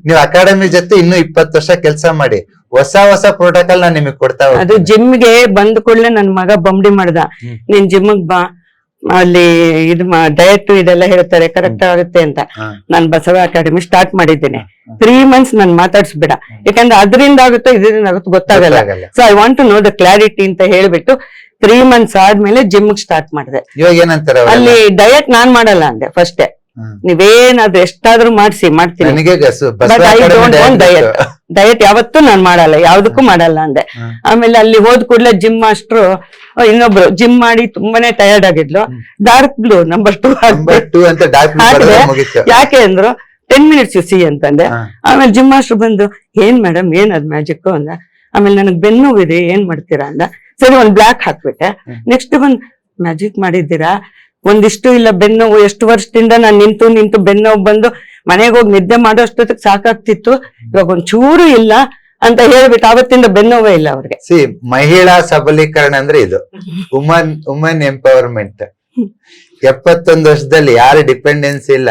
ನೀವು ಅಕಾಡೆಮಿ ಜೊತೆ ಇನ್ನು ಇಪ್ಪತ್ತು ವರ್ಷ ಕೆಲಸ ಮಾಡಿ ಹೊಸ ಹೊಸ ಪ್ರೋಟೋಕಾಲ್ ನಾನು ನಿಮಗೆ ಕೊಡ್ತಾ ಅದು. ಜಿಮ್ಗೆ ಬಂದ ಕೂಡಲೇ ನನ್ ಮಗ ಬಂಬಡಿ ಮಾಡ್ದ ಹ್ಮ್. ನೀನ್ ಜಿಮ್ಗ್ ಬಾ ಅಲ್ಲಿ ಇದು ಡಯಟ್ ಇದೆಲ್ಲ ಹೇಳ್ತಾರೆ ಕರೆಕ್ಟ್ ಆಗುತ್ತೆ ಅಂತ ಹಾ. ನಾನ್ ಬಸವ ಅಕಾಡೆಮಿ ಸ್ಟಾರ್ಟ್ ಮಾಡಿದ್ದೇನೆ. ತ್ರೀ ಮಂತ್ಸ್ ನನ್ ಮಾತಾಡ್ಸ್ಬೇಡ ಯಾಕಂದ್ರೆ ಅದರಿಂದ ಆಗುತ್ತೋ ಇದರಿಂದ ಆಗುತ್ತೋ ಗೊತ್ತಾಗಲ್ಲ ಗೊತ್ತಾಗಲ್ಲ. So I want to know the clarity ಅಂತ ಹೇಳ್ಬಿಟ್ಟು ತ್ರೀ ಮಂತ್ಸ್ ಆದ್ಮೇಲೆ ಜಿಮ್ ಸ್ಟಾರ್ಟ್ ಮಾಡಿದೆ. ಇವಾಗ ಏನಂತಾರೆ ಅವರೆಲ್ಲ? ಅಲ್ಲಿ ಡಯಟ್ ನಾನ್ ಮಾಡಲ್ಲ ಅಂದೆ ಫಸ್ಟೇ ನೀವೇನಾದ್ರು ಎಷ್ಟಾದ್ರೂ ಮಾಡ್ಸಿ ಮಾಡ್ತೀನಿ. diet. ಡಯಟ್ ಯಾವತ್ತೂ ನಾನ್ ಮಾಡಲ್ಲ ಯಾವ್ದಕ್ಕೂ ಮಾಡಲ್ಲ ಅಂದೆ. ಆಮೇಲೆ ಅಲ್ಲಿ ಹೋದ್ ಕೂಡ್ಲೆ ಜಿಮ್ ಮಾಸ್ಟ್ರು ಇನ್ನೊಬ್ರು ಜಿಮ್ ಮಾಡಿ ತುಂಬಾನೇ tired ಆಗಿದ್ಲು. Dark blue number two. ಯಾಕೆ ಅಂದ್ರು ಟೆನ್ ಮಿನಿಟ್ಸ್ ಸಿ ಅಂತಂದೆ. ಆಮೇಲೆ ಜಿಮ್ ಮಾಸ್ಟರ್ ಬಂದು ಏನ್ ಮೇಡಮ್ ಏನ್ ಅದ್ ಮ್ಯಾಜಿಕ್ ಅಂದ. ಆಮೇಲೆ ನನಗ್ ಬೆನ್ನು ಇದೆ ಏನ್ ಮಾಡ್ತೀರಾ ಅಂದ. ಸರಿ ಒಂದ್ ಬ್ಲಾಕ್ ಹಾಕ್ಬಿಟ್ಟೆ. ನೆಕ್ಸ್ಟ್ ಬಂದ್ ಮ್ಯಾಜಿಕ್ ಮಾಡಿದ್ದೀರಾ? ಒಂದಿಷ್ಟು ಇಲ್ಲ ಬೆನ್ನೋವು ಎಷ್ಟು ವರ್ಷದಿಂದ ನಾನ್ ನಿಂತು ನಿಂತು ಬೆನ್ನೋವು ಬಂದು ಮನೆಗೆ ಹೋಗಿ ನಿದ್ದೆ ಮಾಡೋ ಅಷ್ಟೊತ್ತಿಗೆ ಸಾಕಾಗ್ತಿತ್ತು. ಇವಾಗ ಒಂದ್ ಚೂರು ಇಲ್ಲ ಅಂತ ಹೇಳ್ಬಿಟ್ಟು ಅವತ್ತಿಂದ ಬೆನ್ನೋವೇ ಇಲ್ಲ ಅವ್ರಿಗೆ. ಸಿ ಮಹಿಳಾ ಸಬಲೀಕರಣ ಅಂದ್ರೆ ಇದು. ವುಮನ್ ವುಮನ್ ಎಂಪವರ್ಮೆಂಟ್ ಎಪ್ಪತ್ತೊಂದು ವರ್ಷದಲ್ಲಿ ಯಾರು ಡಿಪೆಂಡೆನ್ಸಿ ಇಲ್ಲ.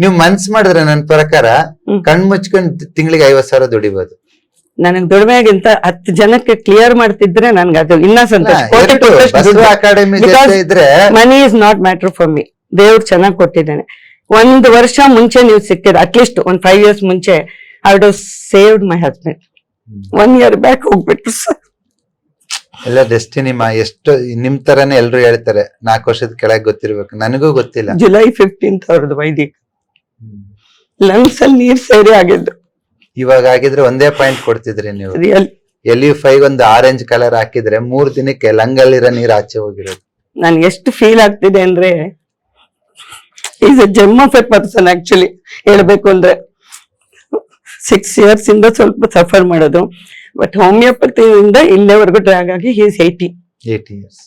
ನೀವು ಮನ್ಸ್ ಮಾಡಿದ್ರೆ ನನ್ನ ಪ್ರಕಾರ. ಕಣ್ ಮುಚ್ಕೊಂಡ್ ತಿಂಗಳಿಗೆ ಐವತ್ ಸಾವಿರ ದುಡಿಬಹುದು ನನಗ್ ದುಡಿಮೆಗಿಂತ ಹತ್ತು ಜನಕ್ಕೆ ಕ್ಲಿಯರ್ ಮಾಡ್ತಿದ್ರೆ ನನ್ಗೆ ಅದು ಇನ್ನ ಸಂತೋಷ. Money is not matter for me ದೇವ್ರು ಚೆನ್ನಾಗಿ ಕೊಟ್ಟಿದ್ದೇನೆ. ಒಂದು ವರ್ಷ ಮುಂಚೆ ನೀವು ಸಿಕ್ಕಿದ್ರೆ ಅಟ್ಲೀಸ್ಟ್ ಒಂದ್ ಫೈವ್ ಇಯರ್ಸ್ ಮುಂಚೆ I would saved my husband one year back ಹೋಗ್ಬಿಟ್ರು ಸರ್. ಎಲ್ಲ ಡೆಸ್ಟಿನಿ ಮಾ ಎಷ್ಟು ನಿಮ್ ತರನೇ ಎಲ್ರು ಹೇಳ್ತಾರೆ ನಾಲ್ಕು ವರ್ಷದ ಕೆಳಗೆ ಗೊತ್ತಿರ್ಬೇಕು. ನನಗೂ ಗೊತ್ತಿಲ್ಲ. ಜುಲೈ ಫಿಫ್ಟೀನ್ತ್ ಅವ್ರದ್ದು ವೈದಿಕ್. ಲಂಗ್ಸ್ ಅಲ್ಲಿ ನೀರ್ ಸೇರಿ ಆಗಿದ್ದು. ಇವಾಗ ಆಗಿದ್ರೆ ಒಂದೇ ಪಾಯಿಂಟ್ ಕೊಡ್ತಿದ್ರಿ ನೀವು. ರಿಯಲ್ ಎಲ್ ಯು ಫೈವ್ ಒಂದು ಆರೆಂಜ್ ಕಲರ್ ಹಾಕಿದ್ರೆ ಮೂರ್ ದಿನಕ್ಕೆ ಲಂಗಲ್ಲಿರೋ ನೀರು ಆಚೆ ಹೋಗಿರೋದು. ನಾನು ಎಷ್ಟು ಫೀಲ್ ಆಗ್ತಿದೆ ಅಂದ್ರೆ is a gem of a person actually ಹೇಳ್ಬೇಕು ಅಂದ್ರೆ. ಸಿಕ್ಸ್ ಇಯರ್ಸ್ ಇಂದ ಸ್ವಲ್ಪ ಸಫರ್ ಮಾಡೋದು. ಬಟ್ ಹೋಮಿಯೋಪತಿಯಿಂದ ಇಲ್ಲೇವರೆಗೂ ಡ್ರಾಗ್ ಆಗಿ ಹೀಸ್ ಏಯ್ಟಿ ಏಟಿ ಇಯರ್ಸ್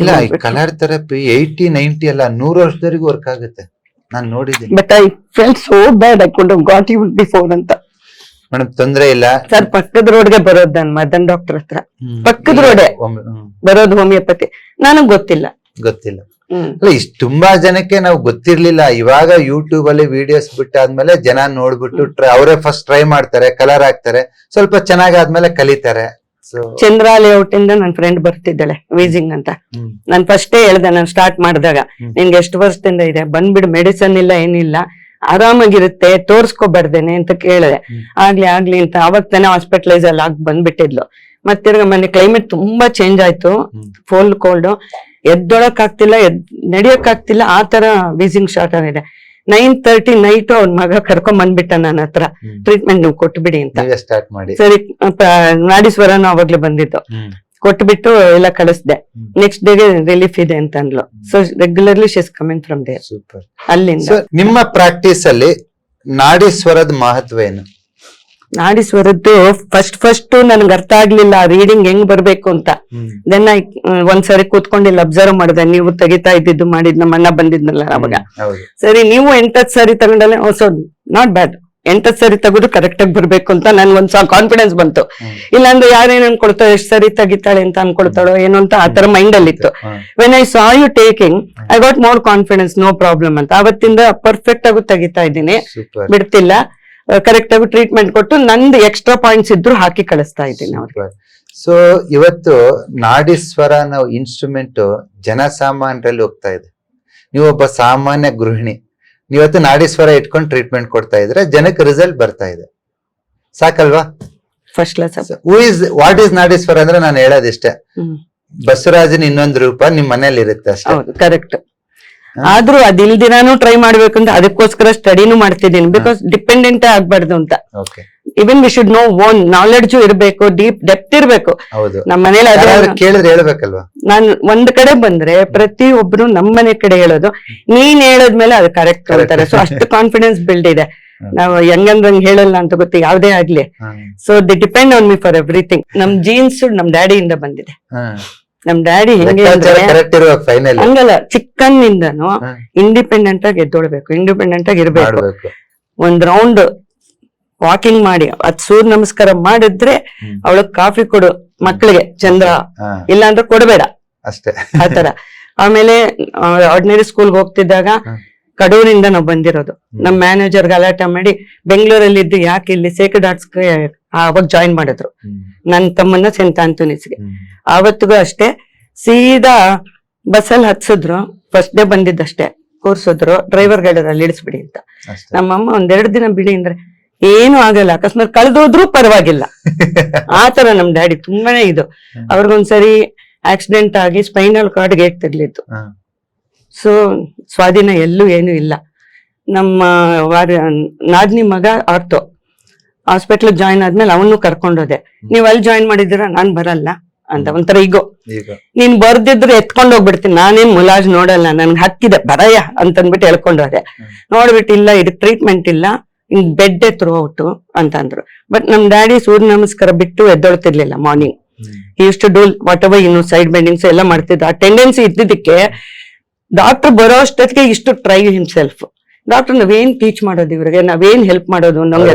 ಇಲ್ಲ eighty colour therapy eighty ninety ಅಲ್ಲ ನೂರು ವರ್ಷದವರೆಗೂ ವರ್ಕ್ ಆಗುತ್ತೆ. ನಾನು ನೋಡಿದ್ದೀನಿ. But I fell so bad I could got you before ಅಂತ. ಮೇಡಮ್ ತೊಂದ್ರೆ ಇಲ್ಲ. ಸರ್ ಪಕ್ಕದ ರೋಡ್ಗೆ ಬರೋದ್ ನಾನು ಮದನ್ ಡಾಕ್ಟರ್ ಹತ್ರ. ಪಕ್ಕದ ರೋಡೆ. ಬರೋದು ಹೋಮಿಯೋಪತಿ ನನಗ್ ಗೊತ್ತಿಲ್ಲ. ಗೊತ್ತಿಲ್ಲ. ಅಲ್ಲ ಇಷ್ಟು ತುಂಬಾ ಜನಕ್ಕೆ ನಾವು ಗೊತ್ತಿರ್ಲಿಲ್ಲ. ಇವಾಗ ಯೂಟ್ಯೂಬ್ ಅಲ್ಲಿ ವಿಡಿಯೋಸ್ ಬಿಟ್ಟಾದ್ಮೇಲೆ ಜನ ನೋಡ್ಬಿಟ್ಟು ಅವರೇ ಫಸ್ಟ್ ಟ್ರೈ ಮಾಡ್ತಾರೆ ಕಲರ್ ಹಾಕ್ತಾರೆ. ಸ್ವಲ್ಪ ಚೆನ್ನಾಗಾದ್ಮೇಲೆ ಕಲಿತಾರೆ. ಚಂದ್ರ ಲೇಔಟ್ ಇಂದ ನನ್ ಫ್ರೆಂಡ್ ಬರ್ತಿದ್ದಾಳೆ ವೀಸಿಂಗ್ ಅಂತ. ನಾನ್ ಫಸ್ಟೇ ಹೇಳ್ದೆ ನಾನು ಸ್ಟಾರ್ಟ್ ಮಾಡಿದಾಗ. ನಿನ್ಗೆ ಎಷ್ಟು ವರ್ಷದಿಂದ ಇದೆ? ಬಂದ್ಬಿಡು ಮೆಡಿಸನ್ ಇಲ್ಲ ಏನಿಲ್ಲ. ಆರಾಮಾಗಿರುತ್ತೆ ತೋರ್ಸ್ಕೊಬಾರ್ದೇನೆ ಅಂತ ಕೇಳಿದೆ. ಆಗ್ಲಿ ಆಗ್ಲಿ ಅಂತ. ಅವಾಗ ತಾನೇ ಹಾಸ್ಪಿಟಲೈಸ್ ಅಲ್ಲಿ ಆಗಿ ಬಂದ್ಬಿಟ್ಟಿದ್ಲು. ಮತ್ತಿರ್ಗ ಮೊನ್ನೆ ಕ್ಲೈಮೇಟ್ ತುಂಬಾ ಚೇಂಜ್ ಆಯ್ತು. ಫುಲ್ ಕೋಲ್ಡ್ ಎದ್ದೊಳಕ್ ಆಗ್ತಿಲ್ಲ ಎದ್ ನಡಿಯಕ್ ಆಗ್ತಿಲ್ಲ ಆ ತರ ವೀಸಿಂಗ್ ಶಾರ್ಟ್ ಆಗಿದೆ. ನೈನ್ ತರ್ಟಿ ನೈಟ್ ಅವ್ನ ಮಗ ಕರ್ಕೊಂಡ್ ಬಂದ್ಬಿಟ್ಟ ನನ್ನ ಹತ್ರ. ಟ್ರೀಟ್ಮೆಂಟ್ ನೀವು ಕೊಟ್ಬಿಡಿ ಅಂತ. ಸರಿ ನಾಡೀಶ್ವರನು ಅವಾಗ್ಲೇ ಬಂದಿತ್ತು ಕೊಟ್ಬಿಟ್ಟು ಎಲ್ಲ ಕಳಿಸ್ದೆ. ನೆಕ್ಸ್ಟ್ ಡೇಗೆ ರಿಲೀಫ್ ಇದೆ ಅಂತ ಅಂದ್ಲು so regularly she's coming from they super ಅಲ್ಲಿಂದ. ನಿಮ್ಮ ಪ್ರಾಕ್ಟೀಸ್ ಅಲ್ಲಿ ನಾಡಿ ಸ್ವರದ ಮಹತ್ವ ಏನು ನಾಡಿ ಸ್ವರದ್ದು ಫಸ್ಟ್ ಫಸ್ಟ್ ನನ್ಗೆ ಅರ್ಥ ಆಗ್ಲಿಲ್ಲ. ರೀಡಿಂಗ್ ಹೆಂಗ್ ಬರ್ಬೇಕು ಅಂತ. ದೆನ್ ಐ ಒಂದ್ಸರಿ ಕೂತ್ಕೊಂಡಿಲ್ಲ ಅಬ್ಸರ್ವ್ ಮಾಡಿದೆ. ನೀವು ತೆಗಿತಾ ಇದ್ದಿದ್ದು ಮಾಡಿದ್ ನಮ್ಮ ಅಣ್ಣ ಬಂದಿದ್ನಲ್ಲ ಅವಾಗ. ಸರಿ ನೀವು ಎಂಟತ್ ಸರಿ ತಗೊಂಡಲ್ಲ ಸೊ ನಾಟ್ ಬ್ಯಾಡ್ ಎಂಟತ್ ಸರಿ ತೆಗೆದು ಕರೆಕ್ಟ್ ಆಗಿ ಬರ್ಬೇಕು ಅಂತ ನನ್ ಒಂದ್ ಕಾನ್ಫಿಡೆನ್ಸ್ ಬಂತು. ಇಲ್ಲಾಂದ್ರೆ ಯಾರೇನ್ ಅನ್ಕೊಳ್ತಾಳೆ ಎಷ್ಟ್ ಸರಿ ತೆಗಿತಾಳೆ ಅಂತ ಅನ್ಕೊಳ್ತಾಳೋ ಏನೋ ಅಂತ ಆ ತರ ಮೈಂಡ್ ಅಲ್ಲಿ ಇತ್ತು. When I saw you taking I got more confidence no problem ಅಂತ. ಅವತ್ತಿಂದ ಪರ್ಫೆಕ್ಟ್ ಆಗಿ ತೆಗಿತಾ ಇದ್ದೀನಿ. ಬಿಡ್ತಿಲ್ಲ. ಕರೆಕ್ಟ್ ಆಗಿ ಟ್ರೀಟ್ಮೆಂಟ್ ಕೊಟ್ಟು ನಂದು ಎಕ್ಸ್ಟ್ರಾ ಪಾಯಿಂಟ್ಸ್ ಇದ್ರು ಹಾಕಿ ಕಳಿಸ್ತಾ ಇದ್ದೀನಿ ಅವ್ರಿಗೆ. ಸೊ ಇವತ್ತು ನಾಡಿಸ್ವರ ನಾವು ಇನ್ಸ್ಟ್ರೂಮೆಂಟ್ ಜನಸಾಮಾನ್ಯರಲ್ಲಿ ಹೋಗ್ತಾ ಇದೆ. ನೀವು ಒಬ್ಬ ಸಾಮಾನ್ಯ ಗೃಹಿಣಿ. ನೀವತ್ತು ನಾಡೀಶ್ವರ ಇಟ್ಕೊಂಡು ಟ್ರೀಟ್ಮೆಂಟ್ ಕೊಡ್ತಾ ಇದ್ರೆ ಜನಕ್ಕೆ ರಿಸಲ್ಟ್ ಬರ್ತಾ ಇದೆ. ಸಾಕಲ್ವಾ? First class who is what is Nadishwara ಅಂದ್ರೆ ನಾನು ಹೇಳೋದಿಷ್ಟೇ. ಬಸವರಾಜನ ಇನ್ನೊಂದು ರೂಪ ನಿಮ್ ಮನೇಲಿ ಇರುತ್ತೆ ಅಷ್ಟೇ ಕರೆಕ್ಟ್. ಆದ್ರೂ ಅದಿಲ್ದಿನಾನು ಟ್ರೈ ಮಾಡ್ಬೇಕು ಅಂತ ಅದಕ್ಕೋಸ್ಕರ ಸ್ಟಡಿನೂ ಮಾಡ್ತಿದ್ದೀನಿ. ಬಿಕಾಸ್ ಡಿಪೆಂಡೆಂಟ್ ಆಗ್ಬಾರ್ದು ಅಂತ. Even we should know own knowledge ಇರಬೇಕು ಡೀಪ್ ಡೆಪ್ತ್ ಇರಬೇಕು. ನಮ್ಮ ಮನೇಲಿ ನಾನ್ ಒಂದ್ ಕಡೆ ಬಂದ್ರೆ ಪ್ರತಿ ಒಬ್ರು ನಮ್ಮ ಮನೆ ಕಡೆ ಹೇಳೋದು ನೀನ್ ಹೇಳದ್ಮೇಲೆ ಅದು ಕರೆಕ್ಟ್. ಅಂತಾರೆ. ಸೊ ಅಷ್ಟು ಕಾನ್ಫಿಡೆನ್ಸ್ ಬಿಲ್ಡ್ ಇದೆ. ನಾವು ಹೆಂಗಂದ್ರಂಗ್ ಹೇಳಲ್ಲ ಅಂತ ಗೊತ್ತು ಯಾವ್ದೇ ಆಗ್ಲಿ. So the depend on me for everything ನಮ್ ಜೀನ್ಸ್ ನಮ್ ಡ್ಯಾಡಿಯಿಂದ ಬಂದಿದೆ. ನಮ್ ಡ್ಯಾಡಿ ಹೆಂಗೆ ಕರೆಕ್ಟ್ ಇರುವಾಗ ಫೈನಲ್ ಹಂಗಲ್ಲ ಚಿಕ್ಕನ್ನಿಂದನು ಇಂಡಿಪೆಂಡೆಂಟ್ ಆಗಿ ಎದ್ದೊಳ್ಬೇಕು ಇಂಡಿಪೆಂಡೆಂಟ್ ಆಗಿ ಇರ್ಬೇಕು. ಒಂದ್ ರೌಂಡ್ ವಾಕಿಂಗ್ ಮಾಡಿ ಅದ್ ಸೂರ್ಯ ನಮಸ್ಕಾರ ಮಾಡಿದ್ರೆ. ಅವಳಗ್ ಕಾಫಿ ಕೊಡು ಮಕ್ಳಿಗೆ ಚಂದ್ರ. ಇಲ್ಲಾಂದ್ರೆ ಇಲ್ಲ ಅಂದ್ರೆ ಕೊಡಬೇಡ. ಅಷ್ಟೇ. ಆತರ ಆಮೇಲೆ ಆರ್ಡಿನರಿ ಸ್ಕೂಲ್ಗೆ ಹೋಗ್ತಿದ್ದಾಗ. ಕಡೂರಿಂದ ನಾವು ಬಂದಿರೋದು. ನಮ್ ಮ್ಯಾನೇಜರ್ ಗಲಾಟೆ ಮಾಡಿ ಬೆಂಗಳೂರಲ್ಲಿ ಇದ್ದು ಯಾಕೆ ಇಲ್ಲಿ ಸೇಕ್ರೆಡ್ ಆರ್ಟ್ಸ್ಗೆ ಅವಾಗ ಜಾಯಿನ್ ಮಾಡಿದ್ರು. ನನ್ನ ತಮ್ಮನ್ನ ಸೆಂಟ್ ಆಂಥೋನಿಸ್ಗೆ ಆವತ್ತಿಗೂ ಅಷ್ಟೇ ಸೀದಾ ಬಸ್ಸಲ್ಲಿ ಹತ್ಸಿದ್ರು ಫಸ್ಟ್ ಡೇ ಬಂದಿದ್ದಷ್ಟೇ. ಕೂರ್ಸಿದ್ರು ಡ್ರೈವರ್ ಗಾಡಿಯಲ್ಲಿ ಇಳಿಸ್ಬಿಡಿ ಅಂತ. ನಮ್ಮಮ್ಮ ಒಂದೆರಡು ದಿನ ಬಿಡಿ ಅಂದ್ರೆ ಏನು ಆಗಲ್ಲ ಅಕಸ್ಮಾತ್ ಕಳೆದೋದ್ರೂ ಪರವಾಗಿಲ್ಲ. ಆತರ ತರ ನಮ್ ಡ್ಯಾಡಿ ತುಂಬಾನೇ ಇದು. ಅವ್ರಿಗೊಂದ್ಸರಿ ಆಕ್ಸಿಡೆಂಟ್ ಆಗಿ ಸ್ಪೈನಲ್ ಕಾರ್ಡ್ ಗೇಟ್ ತಗ್ಲಿತ್ತು ಹ. ಸೊ ಸ್ವಾಧೀನ ಎಲ್ಲೂ ಏನೂ ಇಲ್ಲ. ನಮ್ಮ ವಾರ ನಾದ್ನಿ ಮಗ ಆರ್ತೋ ಹಾಸ್ಪಿಟ್ಲ್ ಜಾಯಿನ್ ಆದ್ಮೇಲೆ ಅವನು ಕರ್ಕೊಂಡೋದೆ. ನೀವ್ ಅಲ್ಲಿ ಜಾಯಿನ್ ಮಾಡಿದಿರ ನಾನ್ ಬರಲ್ಲ ಅಂತ ಒಂಥರ ಈಗೋ. ನೀನ್ ಬರ್ದಿದ್ರೆ ಎತ್ಕೊಂಡು ಹೋಗ್ಬಿಡ್ತೀನಿ. ನಾನೇನ್ ಮುಲಾಜ್ ನೋಡಲ್ಲ. ನನ್ಗೆ ಹತ್ತಿದೆ ಬರಯ್ಯ ಅಂತಂದ್ಬಿಟ್ಟು ಹೇಳ್ಕೊಂಡು ಹೋದೆ ನೋಡ್ಬಿಟ್ಟು ಇಲ್ಲ ಇದು ಟ್ರೀಟ್ಮೆಂಟ್ ಇಲ್ಲ. ಇನ್ ಬೆಡ್ ಥ್ರೂ ಔಟ್ ಅಂತಂದ್ರು. ಬಟ್ ನಮ್ ಡ್ಯಾಡಿ ಸೂರ್ಯ ನಮಸ್ಕಾರ ಬಿಟ್ಟು ಎದ್ದೊಳ್ತಿರ್ಲಿಲ್ಲ ಮಾರ್ನಿಂಗ್ ಇಷ್ಟು ಡೂಲ್ ವಾಟ್ ಎವರ್ ಇನ್ನು ಸೈಡ್ ಬೆಂಡಿಂಗ್ಸ್ ಎಲ್ಲ ಮಾಡ್ತಿದ್ದ. ಆ ಟೆಂಡೆನ್ಸಿ ಇದ್ದಿದ್ದಕ್ಕೆ ಡಾಕ್ಟರ್ ಬರೋ ಅಷ್ಟೊತ್ತಿಗೆ ಇಷ್ಟು ಟ್ರೈ ಹಿಮ್ಸೆಲ್ಫ್ ಡಾಕ್ಟರ್ ನಾವೇನ್ ಟೀಚ್ ಮಾಡೋದು ಇವ್ರಿಗೆ? ನಾವೇನ್ ಹೆಲ್ಪ್ ಮಾಡೋದು? ನಮ್ಗೆ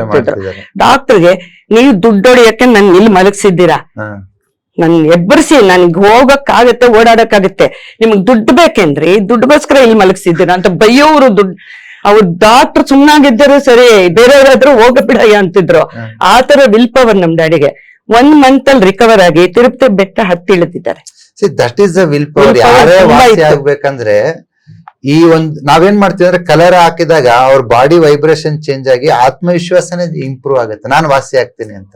ಡಾಕ್ಟರ್ಗೆ ನೀವು ದುಡ್ಡು ಹೊಡಿಯಕ್ಕೆ ನನ್ ಇಲ್ಲಿ ಮಲಗಿಸಿದ್ದೀರಾ? ನನ್ ಎಬ್ಬರಿಸಿ ನನ್ಗೆ ಹೋಗಕ್ಕಾಗತ್ತೆ ಓಡಾಡಕ್ಕಾಗತ್ತೆ. ನಿಮ್ಗೆ ದುಡ್ಡು ಬೇಕೇನ್ರಿ ದುಡ್ಡುಗೋಸ್ಕರ ಇಲ್ಲಿ ಮಲಗಿಸಿದ್ದೀರಾ ಅಂತ ಬೈಯೋರು ದುಡ್ಡು ಅವ್ರ ಡಾಕ್ಟರ್ ಸುಮ್ನಾಗಿದ್ದರು ಸರಿ ಬೇರೆಯವರಾದ್ರೂ ಹೋಗ ಬಿಡಯ್ಯ ಅಂತಿದ್ರು. ಆತರ ಆ ತರ ವಿಲ್ ಪವರ್ ನಮ್ ಡ್ಯಾಡಿಗೆ. ಒಂದ್ ಮಂತ್ ಅಲ್ಲಿ ರಿಕವರ್ ಆಗಿ ತಿರುಪತಿ ಬೆಟ್ಟ ಹತ್ತಿ ಇಳಿದಿದ್ದಾರೆ see that is the will power ಯಾರೇ ವಾಸಿ. ಆಗ್ಬೇಕಂದ್ರೆ ಈ ಒಂದ್ ನಾವೇನ್ ಮಾಡ್ತೀವಿ ಅಂದ್ರೆ ಕಲರ್ ಹಾಕಿದಾಗ ಅವ್ರ ಬಾಡಿ ವೈಬ್ರೇಷನ್ ಚೇಂಜ್ ಆಗಿ ಆತ್ಮವಿಶ್ವಾಸನೇ ಇಂಪ್ರೂವ್ ಆಗುತ್ತೆ. ನಾನು ವಾಸಿ ಆಗ್ತೀನಿ ಅಂತ.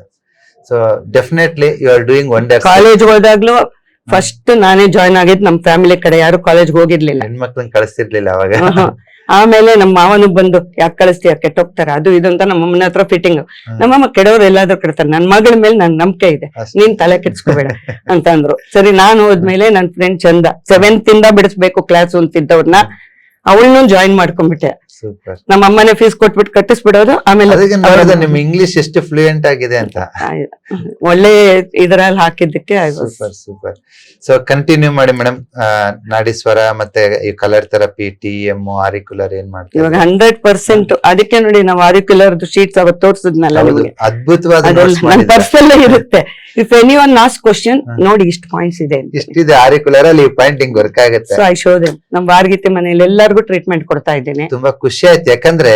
So definitely you are doing day college ಹೋದಾಗ್ಲೂ first ನಾನೇ ಜಾಯ್ನ್ ಆಗಿದ್ ನಮ್ ಫ್ಯಾಮಿಲಿ ಕಡೆ ಯಾರು ಕಾಲೇಜ್ ಹೋಗಿರ್ಲಿಲ್ಲ. ಹೆಣ್ಮಕ್ಳನ್ನ ಕಳಿಸ್ತಿರ್ಲಿಲ್ಲ ಅವಾಗ. ಆಹಾ. ಆಮೇಲೆ ನಮ್ಮ ಮಾವನು ಬಂದು ಯಾಕೆ ಕಳಿಸ್ತೀಯ? ಕೆಟ್ಟೋಗ್ತಾರೆ? ಅದು ಇದು ಅಂತ ನಮ್ಮ ಅಮ್ಮನ ಹತ್ರ ಫಿಟ್ಟಿಂಗ್ ನಮ್ಮಮ್ಮ ಕೆಡೋರು ಎಲ್ಲಾದ್ರೂ ಕೆಡ್ತಾರೆ. ನನ್ ಮಗಳ ಮೇಲೆ ನನ್ ನಂಬಿಕೆ ಇದೆ. ಅಷ್ಟೇ. ನೀನ್ ತಲೆ ಕೆಡ್ಸ್ಕೋಬೇಡ. ಅಂತ ಅಂದ್ರು. ಸರಿ ನಾನು ಹೋದ್ಮೇಲೆ ನನ್ ಫ್ರೆಂಡ್ ಚಂದ ಸೆವೆಂತ್ ಇಂದ ಬಿಡಿಸ್ಬೇಕು ಕ್ಲಾಸ್ ಅಂತಿದ್ದವ್ರನ್ನ ಅವಳನ್ನು ಜಾಯಿನ್ ಮಾಡ್ಕೊಂಡ್ಬಿಟ್ಟೆ. ಸೂಪರ್ ನಮ್ಮ ಅಮ್ಮನೇ ಫೀಸ್ ಕೊಟ್ಬಿಟ್ಟು ಕಟ್ಟಿಸ್ಬಿಡೋದು ಆಮೇಲೆ ನಿಮ್ ಇಂಗ್ಲಿಷ್ ಎಷ್ಟು ಫ್ಲೂಯೆಂಟ್ ಆಗಿದೆ ಅಂತ. ಒಳ್ಳೆ ಇದ್ರಲ್ಲಿ ಹಾಕಿದ್ದಕ್ಕೆ ಸೂಪರ್ ಸೂಪರ್ ಸೊ ಕಂಟಿನ್ಯೂ ಮಾಡಿ ಮೇಡಮ್ ನಾಡೀಶ್ವರ ಮತ್ತೆ ಈ colour therapy T M auricular ಏನ್ ಮಾಡ್ತೀವಿ ಇವಾಗ ಹಂಡ್ರೆಡ್ ಪರ್ಸೆಂಟ್ ಅದಕ್ಕೆ ನೋಡಿ ನಾವು ಆರಿಕ್ಯುಲರ್ ಶೀಟ್ಸ್ ಅವತ್ತು ತೋರ್ಸಿದ್ನಲ್ಲ ಅದ್ಭುತವಾದ ಅದೆಲ್ಲ notes ನನ್ ಮಾಡಿದ್ದೀರಾ. ಪರ್ಸ್ ಅಲ್ಲೇ ಇರುತ್ತೆ. If any one last question. ನೋಡಿ ಇಷ್ಟು ಪಾಯಿಂಟ್ಸ್ ಇದೆ ಇಷ್ಟಿದೆ ಆರಿಕ್ಯುಲರ್ ಅಲ್ಲಿ ಪಾಯಿಂಟಿಂಗ್ ವರ್ಕ್ ಆಗುತ್ತೆ. ಸೊ ಐ ಶೋ ದೆಮ್ ನಮ್ ವಾರ್ಗೀತೆ ಮನೇಲಿ ಎಲ್ಲರಿಗೂ ಟ್ರೀಟ್ಮೆಂಟ್ ಕೊಡ್ತಾ ಇದ್ದೇನೆ. ತುಂಬಾ ಖುಷಿ ಆಯ್ತು. ಯಾಕಂದ್ರೆ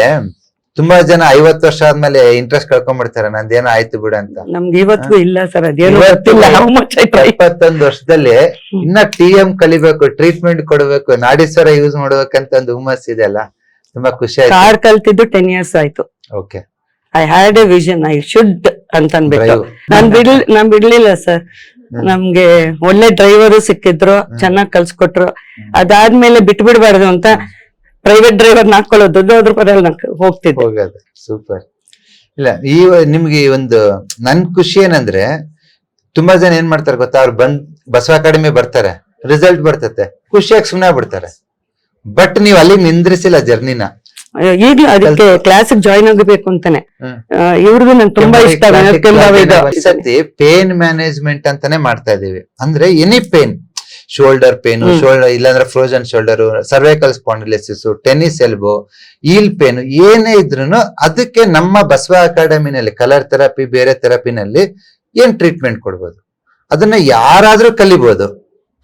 ತುಂಬಾ ಜನ ಐವತ್ತು ವರ್ಷ ಆದ್ಮೇಲೆ ಇಂಟ್ರೆಸ್ಟ್ ಕಳ್ಕೊಂಡ್ಬಿಡ್ತಾರೆ. ನಂದೇನೋ ಆಯ್ತು ಬಿಡ ಅಂತ. ನಮ್ಗೆ ಇವತ್ತು ಇಲ್ಲ ಸರ್ ಅದೇನು ಗೊತ್ತಿಲ್ಲ ಇಪ್ಪತ್ತೊಂದು ವರ್ಷದಲ್ಲಿ ಇನ್ನ ಟಿ ಎಂ ಕಲಿಬೇಕು ಟ್ರೀಟ್ಮೆಂಟ್ ಕೊಡ್ಬೇಕು ನಾಡೀಶ್ವರ ಯೂಸ್ ಮಾಡ್ಬೇಕಂತ ಒಂದು ಹುಮ್ಮಸ್ ಇದೆ ಅಲ್ಲ. ತುಂಬಾ ಖುಷಿ ಆಯ್ತು. ಕಾರ್ ಕಲ್ತಿದ್ದು ಟೆನ್ ಇಯರ್ಸ್ ಆಯ್ತು. Okay I had a vision I should ಅಂತ ಅನ್ಬಿಟ್ಟು ನಾನ್ ಬಿಡ್ಲಿ ನಾನ್ ಬಿಡ್ಲಿಲ್ಲ ಸರ್. ನಮ್ಗೆ ಒಳ್ಳೆ ಡ್ರೈವರು ಸಿಕ್ಕಿದ್ರು ಚೆನ್ನಾಗ್ ಕಲ್ಸ್ಕೊಟ್ರು. ಅದಾದ್ಮೇಲೆ ಬಿಟ್ಬಿಡ್ಬಾರ್ದು ಅಂತ ಪ್ರೈವೇಟ್ ಡ್ರೈವರ್ ಹಾಕೊಳ್ಳೋ ದುಡ್ಡು ಪರಲ್ಲ ಹೋಗ್ತಿದ್ದೆ. ಹೋಗೋದು. ಸೂಪರ್ ಇಲ್ಲ ಈ ನಿಮ್ಗೆ ಈ ಒಂದು ನನ್ ಖುಷಿ ಏನಂದ್ರೆ ತುಂಬಾ ಜನ ಏನ್ ಮಾಡ್ತಾರೆ ಗೊತ್ತಾ? ಅವ್ರು ಬಂದ್ ಬಸವ ಅಕಾಡೆಮಿ ಬರ್ತಾರೆ ರಿಸಲ್ಟ್ ಬರ್ತತೆ ಖುಷಿಯಾಗಿ ಸುಮ್ನೆ ಬಿಡ್ತಾರೆ ಬಟ್ ನೀವ್ ಅಲ್ಲಿ ನಿಂದ್ರಿಸಿಲ್ಲ ಜರ್ನಿನ. ಈಗ್ಲೂ ಅದಕ್ಕೆ ಕ್ಲಾಸಿಗೆ ಜಾಯ್ನ್ ಆಗಬೇಕು ಅಂತಾನೆ. ಇವ್ರಿಗೂ ನಂಗೆ ತುಂಬಾ ಇಷ್ಟ. ಸತಿ ಪೇನ್ ಮ್ಯಾನೇಜ್ಮೆಂಟ್ ಅಂತಾನೆ ಮಾಡ್ತಾ ಇದೀವಿ ಅಂದ್ರೆ any pain shoulder pain. Shoulder ಇಲ್ಲಾಂದ್ರೆ frozen shoulder cervical spondylosis tennis elbow heel pain ಏನೇ ಇದ್ರೂನು ಅದಕ್ಕೆ ನಮ್ಮ ಬಸವ ಅಕಾಡೆಮಿನಲ್ಲಿ ಕಲರ್ ಥೆರಪಿ ಬೇರೆ ಥೆರಪಿನಲ್ಲಿ ಏನ್ ಟ್ರೀಟ್ಮೆಂಟ್ ಕೊಡ್ಬೋದು? ಅದನ್ನ ಯಾರಾದ್ರೂ ಕಲಿಬಹುದು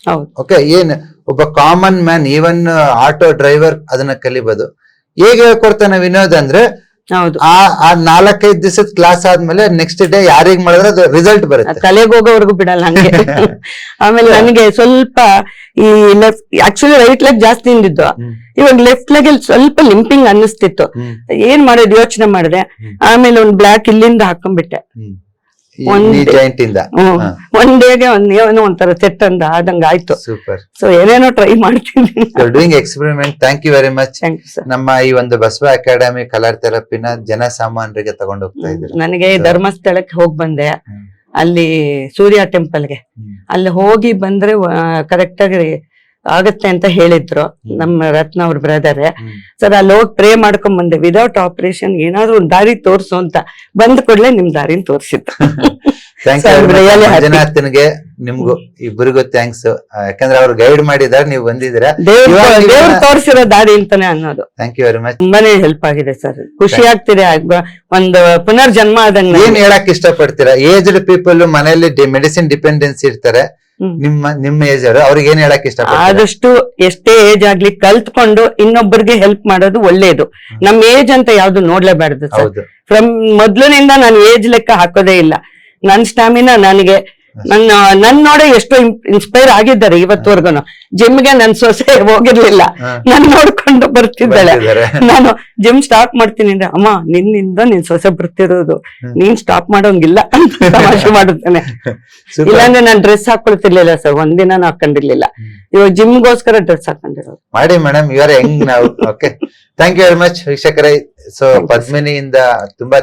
ಹೌದು. ಓಕೆ ಏನ್ ಒಬ್ಬ common man even auto driver ಅದನ್ನ ಕಲಿಬಹುದು ಹೇಗೆ ಹೇಳ್ಕೊಡ್ತಾನೆ ವಿನೋದ್ ಅಂದ್ರೆ ಹೌದು. ಆ ಆ ನಾಲ್ಕೈದು ದಿವಸದ ಕ್ಲಾಸ್ ಆದ್ಮೇಲೆ ನೆಕ್ಸ್ಟ್ ಡೇ ಯಾರಿಗ್ ಮಾಡಿದ್ರೆ ಅದು ರಿಸಲ್ಟ್ ಬರುತ್ತೆ. ತಲೆಗೆ ಹೋಗೋವರೆಗೂ ಬಿಡಲ್ಲ ಹಂಗೆ. ಆಮೇಲೆ ನನಗೆ ಸ್ವಲ್ಪ ಈ ಲೆಫ್ಟ್ ಆಕ್ಚುಲಿ ರೈಟ್ ಲೆಗ್ ಜಾಸ್ತಿ ಹಿಂದಿದ್ದು. ಇವಾಗ ಲೆಫ್ಟ್ ಲೆಗ್ ಅಲ್ಲಿ ಸ್ವಲ್ಪ ಲಿಂಪಿಂಗ್ ಅನ್ನಿಸ್ತಿತ್ತು. ಏನ್ ಮಾಡೋದು ಯೋಚನೆ ಮಾಡಿದೆ. ಆಮೇಲೆ ಒಂದ್ ಬ್ಲಾಕ್ ಇಲ್ಲಿಂದ ಹಾಕೊಂಡ್ಬಿಟ್ಟೆ. Knee ಇಂದ. ಒಂದ್ ಡೇಗೆ ಒಂದ್ ಏನೋ ಒಂಥರ ಸೆಟ್ ಅಂದ ಆದಂಗ ಆಯ್ತು. ಸೂಪರ್ ಸೊ ಏನೇನೋ ಟ್ರೈ ಮಾಡ್ತೀನಿ. Doing experiment thank you very much ನಮ್ಮ ಈ ಒಂದು ಬಸವ ಅಕಾಡೆಮಿ ಕಲರ್ ಥೆರಪಿನ ಜನಸಾಮಾನ್ಯರಿಗೆ ತಗೊಂಡು ಹೋಗ್ತಾ ಇದ್ರು. ನನಗೆ ಧರ್ಮಸ್ಥಳಕ್ಕೆ ಹೋಗ್ ಬಂದೆ. ಅಲ್ಲಿ ಸೂರ್ಯ ಟೆಂಪಲ್ಗೆ ಗೆ. ಅಲ್ಲಿ ಹೋಗಿ ಬಂದ್ರೆ ಕರೆಕ್ಟ್ ಆಗಿ ಆಗತ್ತೆ ಅಂತ ಹೇಳಿದ್ರು. ನಮ್ಮ ರತ್ನ ಅವ್ರ ಬ್ರದರ್ ಸರ್ ಅಲ್ಲಿ ಹೋಗಿ ಪ್ರೇ ಮಾಡ್ಕೊಂಡ್ ಬಂದೆ. ವಿದೌಟ್ ಆಪರೇಷನ್ ಏನಾದ್ರು ಒಂದ್ ದಾರಿ ತೋರ್ಸು ಅಂತ. ಬಂದ್ ಕೂಡಲೇ ನಿಮ್ ದಾರಿನ ತೋರ್ಸಿತ್ತು. ಮಂಜುನಾಥನ್ಗೆ ನಿಮ್ಗೂ ಇಬ್ಬರಿಗೂ ಥ್ಯಾಂಕ್ಸ್ ಯಾಕಂದ್ರೆ ಅವ್ರು ಗೈಡ್ ಮಾಡಿದಾರೆ ನೀವು ಬಂದಿದ್ದೀರಾ. ದೇವ್ರ ತೋರ್ಸಿರೋ ದಾರಿ ಅಂತಾನೆ ಅನ್ನೋದು. ಥ್ಯಾಂಕ್ ಯು ವೆರಿ ಮಚ್ ತುಂಬಾನೇ ಹೆಲ್ಪ್ ಆಗಿದೆ ಸರ್. ಖುಷಿ ಆಗ್ತಿದೆ. ಆಗ- ಒಂದು ಪುನರ್ಜನ್ಮ ಆದಂಗ. ಏನ್ ಹೇಳಕ್ ಇಷ್ಟಪಡ್ತೀರಾ? ಏಜ್ಡ್ ಪೀಪಲ್ ಮನೆಯಲ್ಲಿ ಮೆಡಿಸಿನ್ ಡಿಪೆಂಡೆನ್ಸಿ ಇರ್ತಾರೆ. ನಿಮ್ಮ ನಿಮ್ಮ ಏಜ್ ಅವರು ಅವ್ರಿಗೆ ಏನ್ ಹೇಳಕ್ ಇಷ್ಟ ಆದಷ್ಟು ಎಷ್ಟೇ ಏಜ್ ಆಗ್ಲಿ ಕಲ್ತ್ಕೊಂಡು ಇನ್ನೊಬ್ಬರಿಗೆ ಹೆಲ್ಪ್ ಮಾಡೋದು ಒಳ್ಳೇದು. ನಮ್ ಏಜ್ ಅಂತ ಯಾವ್ದು ನೋಡ್ಲೇಬಾರ್ದು ಫ್ರಮ್ ಮೊದ್ಲಿನಿಂದ ನಾನು ಏಜ್ ಲೆಕ್ಕ ಹಾಕೋದೇ ಇಲ್ಲ. ನನ್ ಸ್ಟಾಮಿನಾ ನನಗೆ ನನ್ನ ನನ್ ನೋಡ ಎಷ್ಟೋ ಇನ್ಸ್ಪೈರ್ ಆಗಿದ್ದಾರೆ ಇವತ್ತ್ವರ್ಗೂನು. ಜಿಮ್ಗೆ ನನ್ ಸೊಸೆ ಹೋಗಿರ್ಲಿಲ್ಲ. ನನ್ ನೋಡ್ಕೊಂಡು ಬರ್ತಿದ್ದಾಳೆ. ನಾನು ಜಿಮ್ ಸ್ಟಾಪ್ ಮಾಡ್ತೀನಿ ಅಂದ್ರೆ ಅಮ್ಮ ನಿನ್ನಿಂದ ನಿನ್ ಸೊಸೆ ಬರ್ತಿರೋದು. ನೀನ್ ಸ್ಟಾಪ್ ಮಾಡೋಂಗಿಲ್ಲ ಅಂತ ತಮಾಷೆ ಮಾಡುತ್ತೇನೆ. ಇಲ್ಲಾಂದ್ರೆ ನಾನ್ ಡ್ರೆಸ್ ಹಾಕೊಳ್ತಿರ್ಲಿಲ್ಲ ಸರ್. ಒಂದಿನ ಹಾಕೊಂಡಿರ್ಲಿಲ್ಲ. ಇವಾಗ ಜಿಮ್ಗೋಸ್ಕರ ಡ್ರೆಸ್ ಹಾಕೊಂಡಿರೋದು. ಮಾಡಿ ಮೇಡಮ್ ಇವರ ಹೆಂಗ್ ನಾವು okay thank you very much ವೀಕ್ಷಕರೇ. ಸೊ ಪದ್ಮಿನಿಯಿಂದ ತುಂಬಾ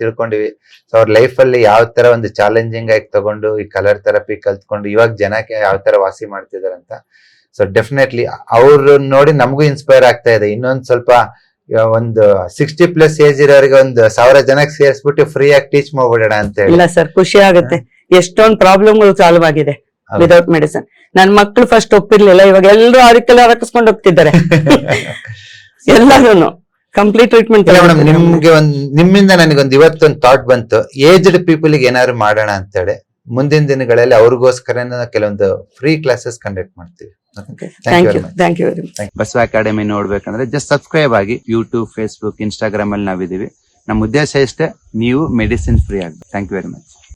ತಿಳ್ಕೊಂಡಿವಿ. ಸೊ ಅವ್ರ ಲೈಫ್ ಅಲ್ಲಿ ಯಾವ ತರ ಒಂದು ಚಾಲೆಂಜಿಂಗ್ ಆಗಿ ತಗೊಂಡು ಈ ಕಲರ್ ಥೆರಪಿ ಕಲ್ತ್ಕೊಂಡು ಇವಾಗ ಜನಕ್ಕೆ ಯಾವ ತರ ವಾಸಿ ಮಾಡ್ತಿದಾರೆ ಅಂತ ಸೊ ಡೆಫಿನೆಟ್ಲಿ ಅವ್ರು ನೋಡಿ ನಮಗೂ ಇನ್ಸ್ಪೈರ್ ಆಗ್ತಾ ಇದೆ. ಇನ್ನೊಂದ್ ಸ್ವಲ್ಪ ಒಂದು ಸಿಕ್ಸ್ಟಿ ಪ್ಲಸ್ ಏಜ್ ಇರೋರಿಗೆ ಒಂದು ಸಾವಿರ ಜನಕ್ಕೆ ಸೇರಿಸ್ಬಿಟ್ಟು ಫ್ರೀ ಆಗಿ ಟೀಚ್ ಮಾಡ್ಬಿಡೋಣ ಅಂತ ಹೇಳಿ. ಇಲ್ಲ ಸರ್ ಖುಷಿ ಆಗುತ್ತೆ. ಎಷ್ಟೊಂದು ಪ್ರಾಬ್ಲಮ್ಗಳು ಸಾಲ್ವ್ ಆಗಿದೆ. ವಿದೌಟ್ ಮೆಡಿಸಿನ್ ನನ್ ಮಕ್ಳು ಫಸ್ಟ್ ಒಪ್ಪಿರ್ಲಿಲ್ಲ ಇವಾಗ ಎಲ್ಲರೂ ಅದಕ್ಕೆಲ್ಲ ಹಾಕಿಸ್ಕೊಂಡು ಹೋಗ್ತಿದ್ದಾರೆ. ಎಲ್ಲರೂ ಕಂಪ್ಲೀಟ್ ಟ್ರೀಟ್ಮೆಂಟ್ ಮೇಡಮ್ ನಿಮ್ಗೆ ಒಂದ್ ನಿಮ್ಮಿಂದ ನನಗೊಂದು ಇವತ್ತೊಂದು ಥಾಟ್ ಬಂತು. ಏಜ್ಡ್ ಪೀಪಲ್ಗೆ ಏನಾದ್ರು ಮಾಡೋಣ ಅಂತೇಳಿ ಮುಂದಿನ ದಿನಗಳಲ್ಲಿ ಅವ್ರಿಗೋಸ್ಕರ ಕೆಲವೊಂದು ಫ್ರೀ ಕ್ಲಾಸಸ್ ಕಂಡಕ್ಟ್ ಮಾಡ್ತೀವಿ. Thank you thank you very much Basava academy ನೋಡ್ಬೇಕಂದ್ರೆ ಜಸ್ಟ್ ಸಬ್ಸ್ಕ್ರೈಬ್ ಆಗಿ ಯೂಟ್ಯೂಬ್ ಫೇಸ್ಬುಕ್ ಇನ್ಸ್ಟಾಗ್ರಾಮ್ ಅಲ್ಲಿ ನಾವಿದೀವಿ ನಮ್ಮ ಉದ್ದೇಶ ಇಷ್ಟೇ ನೀವು ಮೆಡಿಸಿನ್ ಫ್ರೀ ಆಗಿ ಥ್ಯಾಂಕ್ ಯು ವೆರಿ ಮಚ್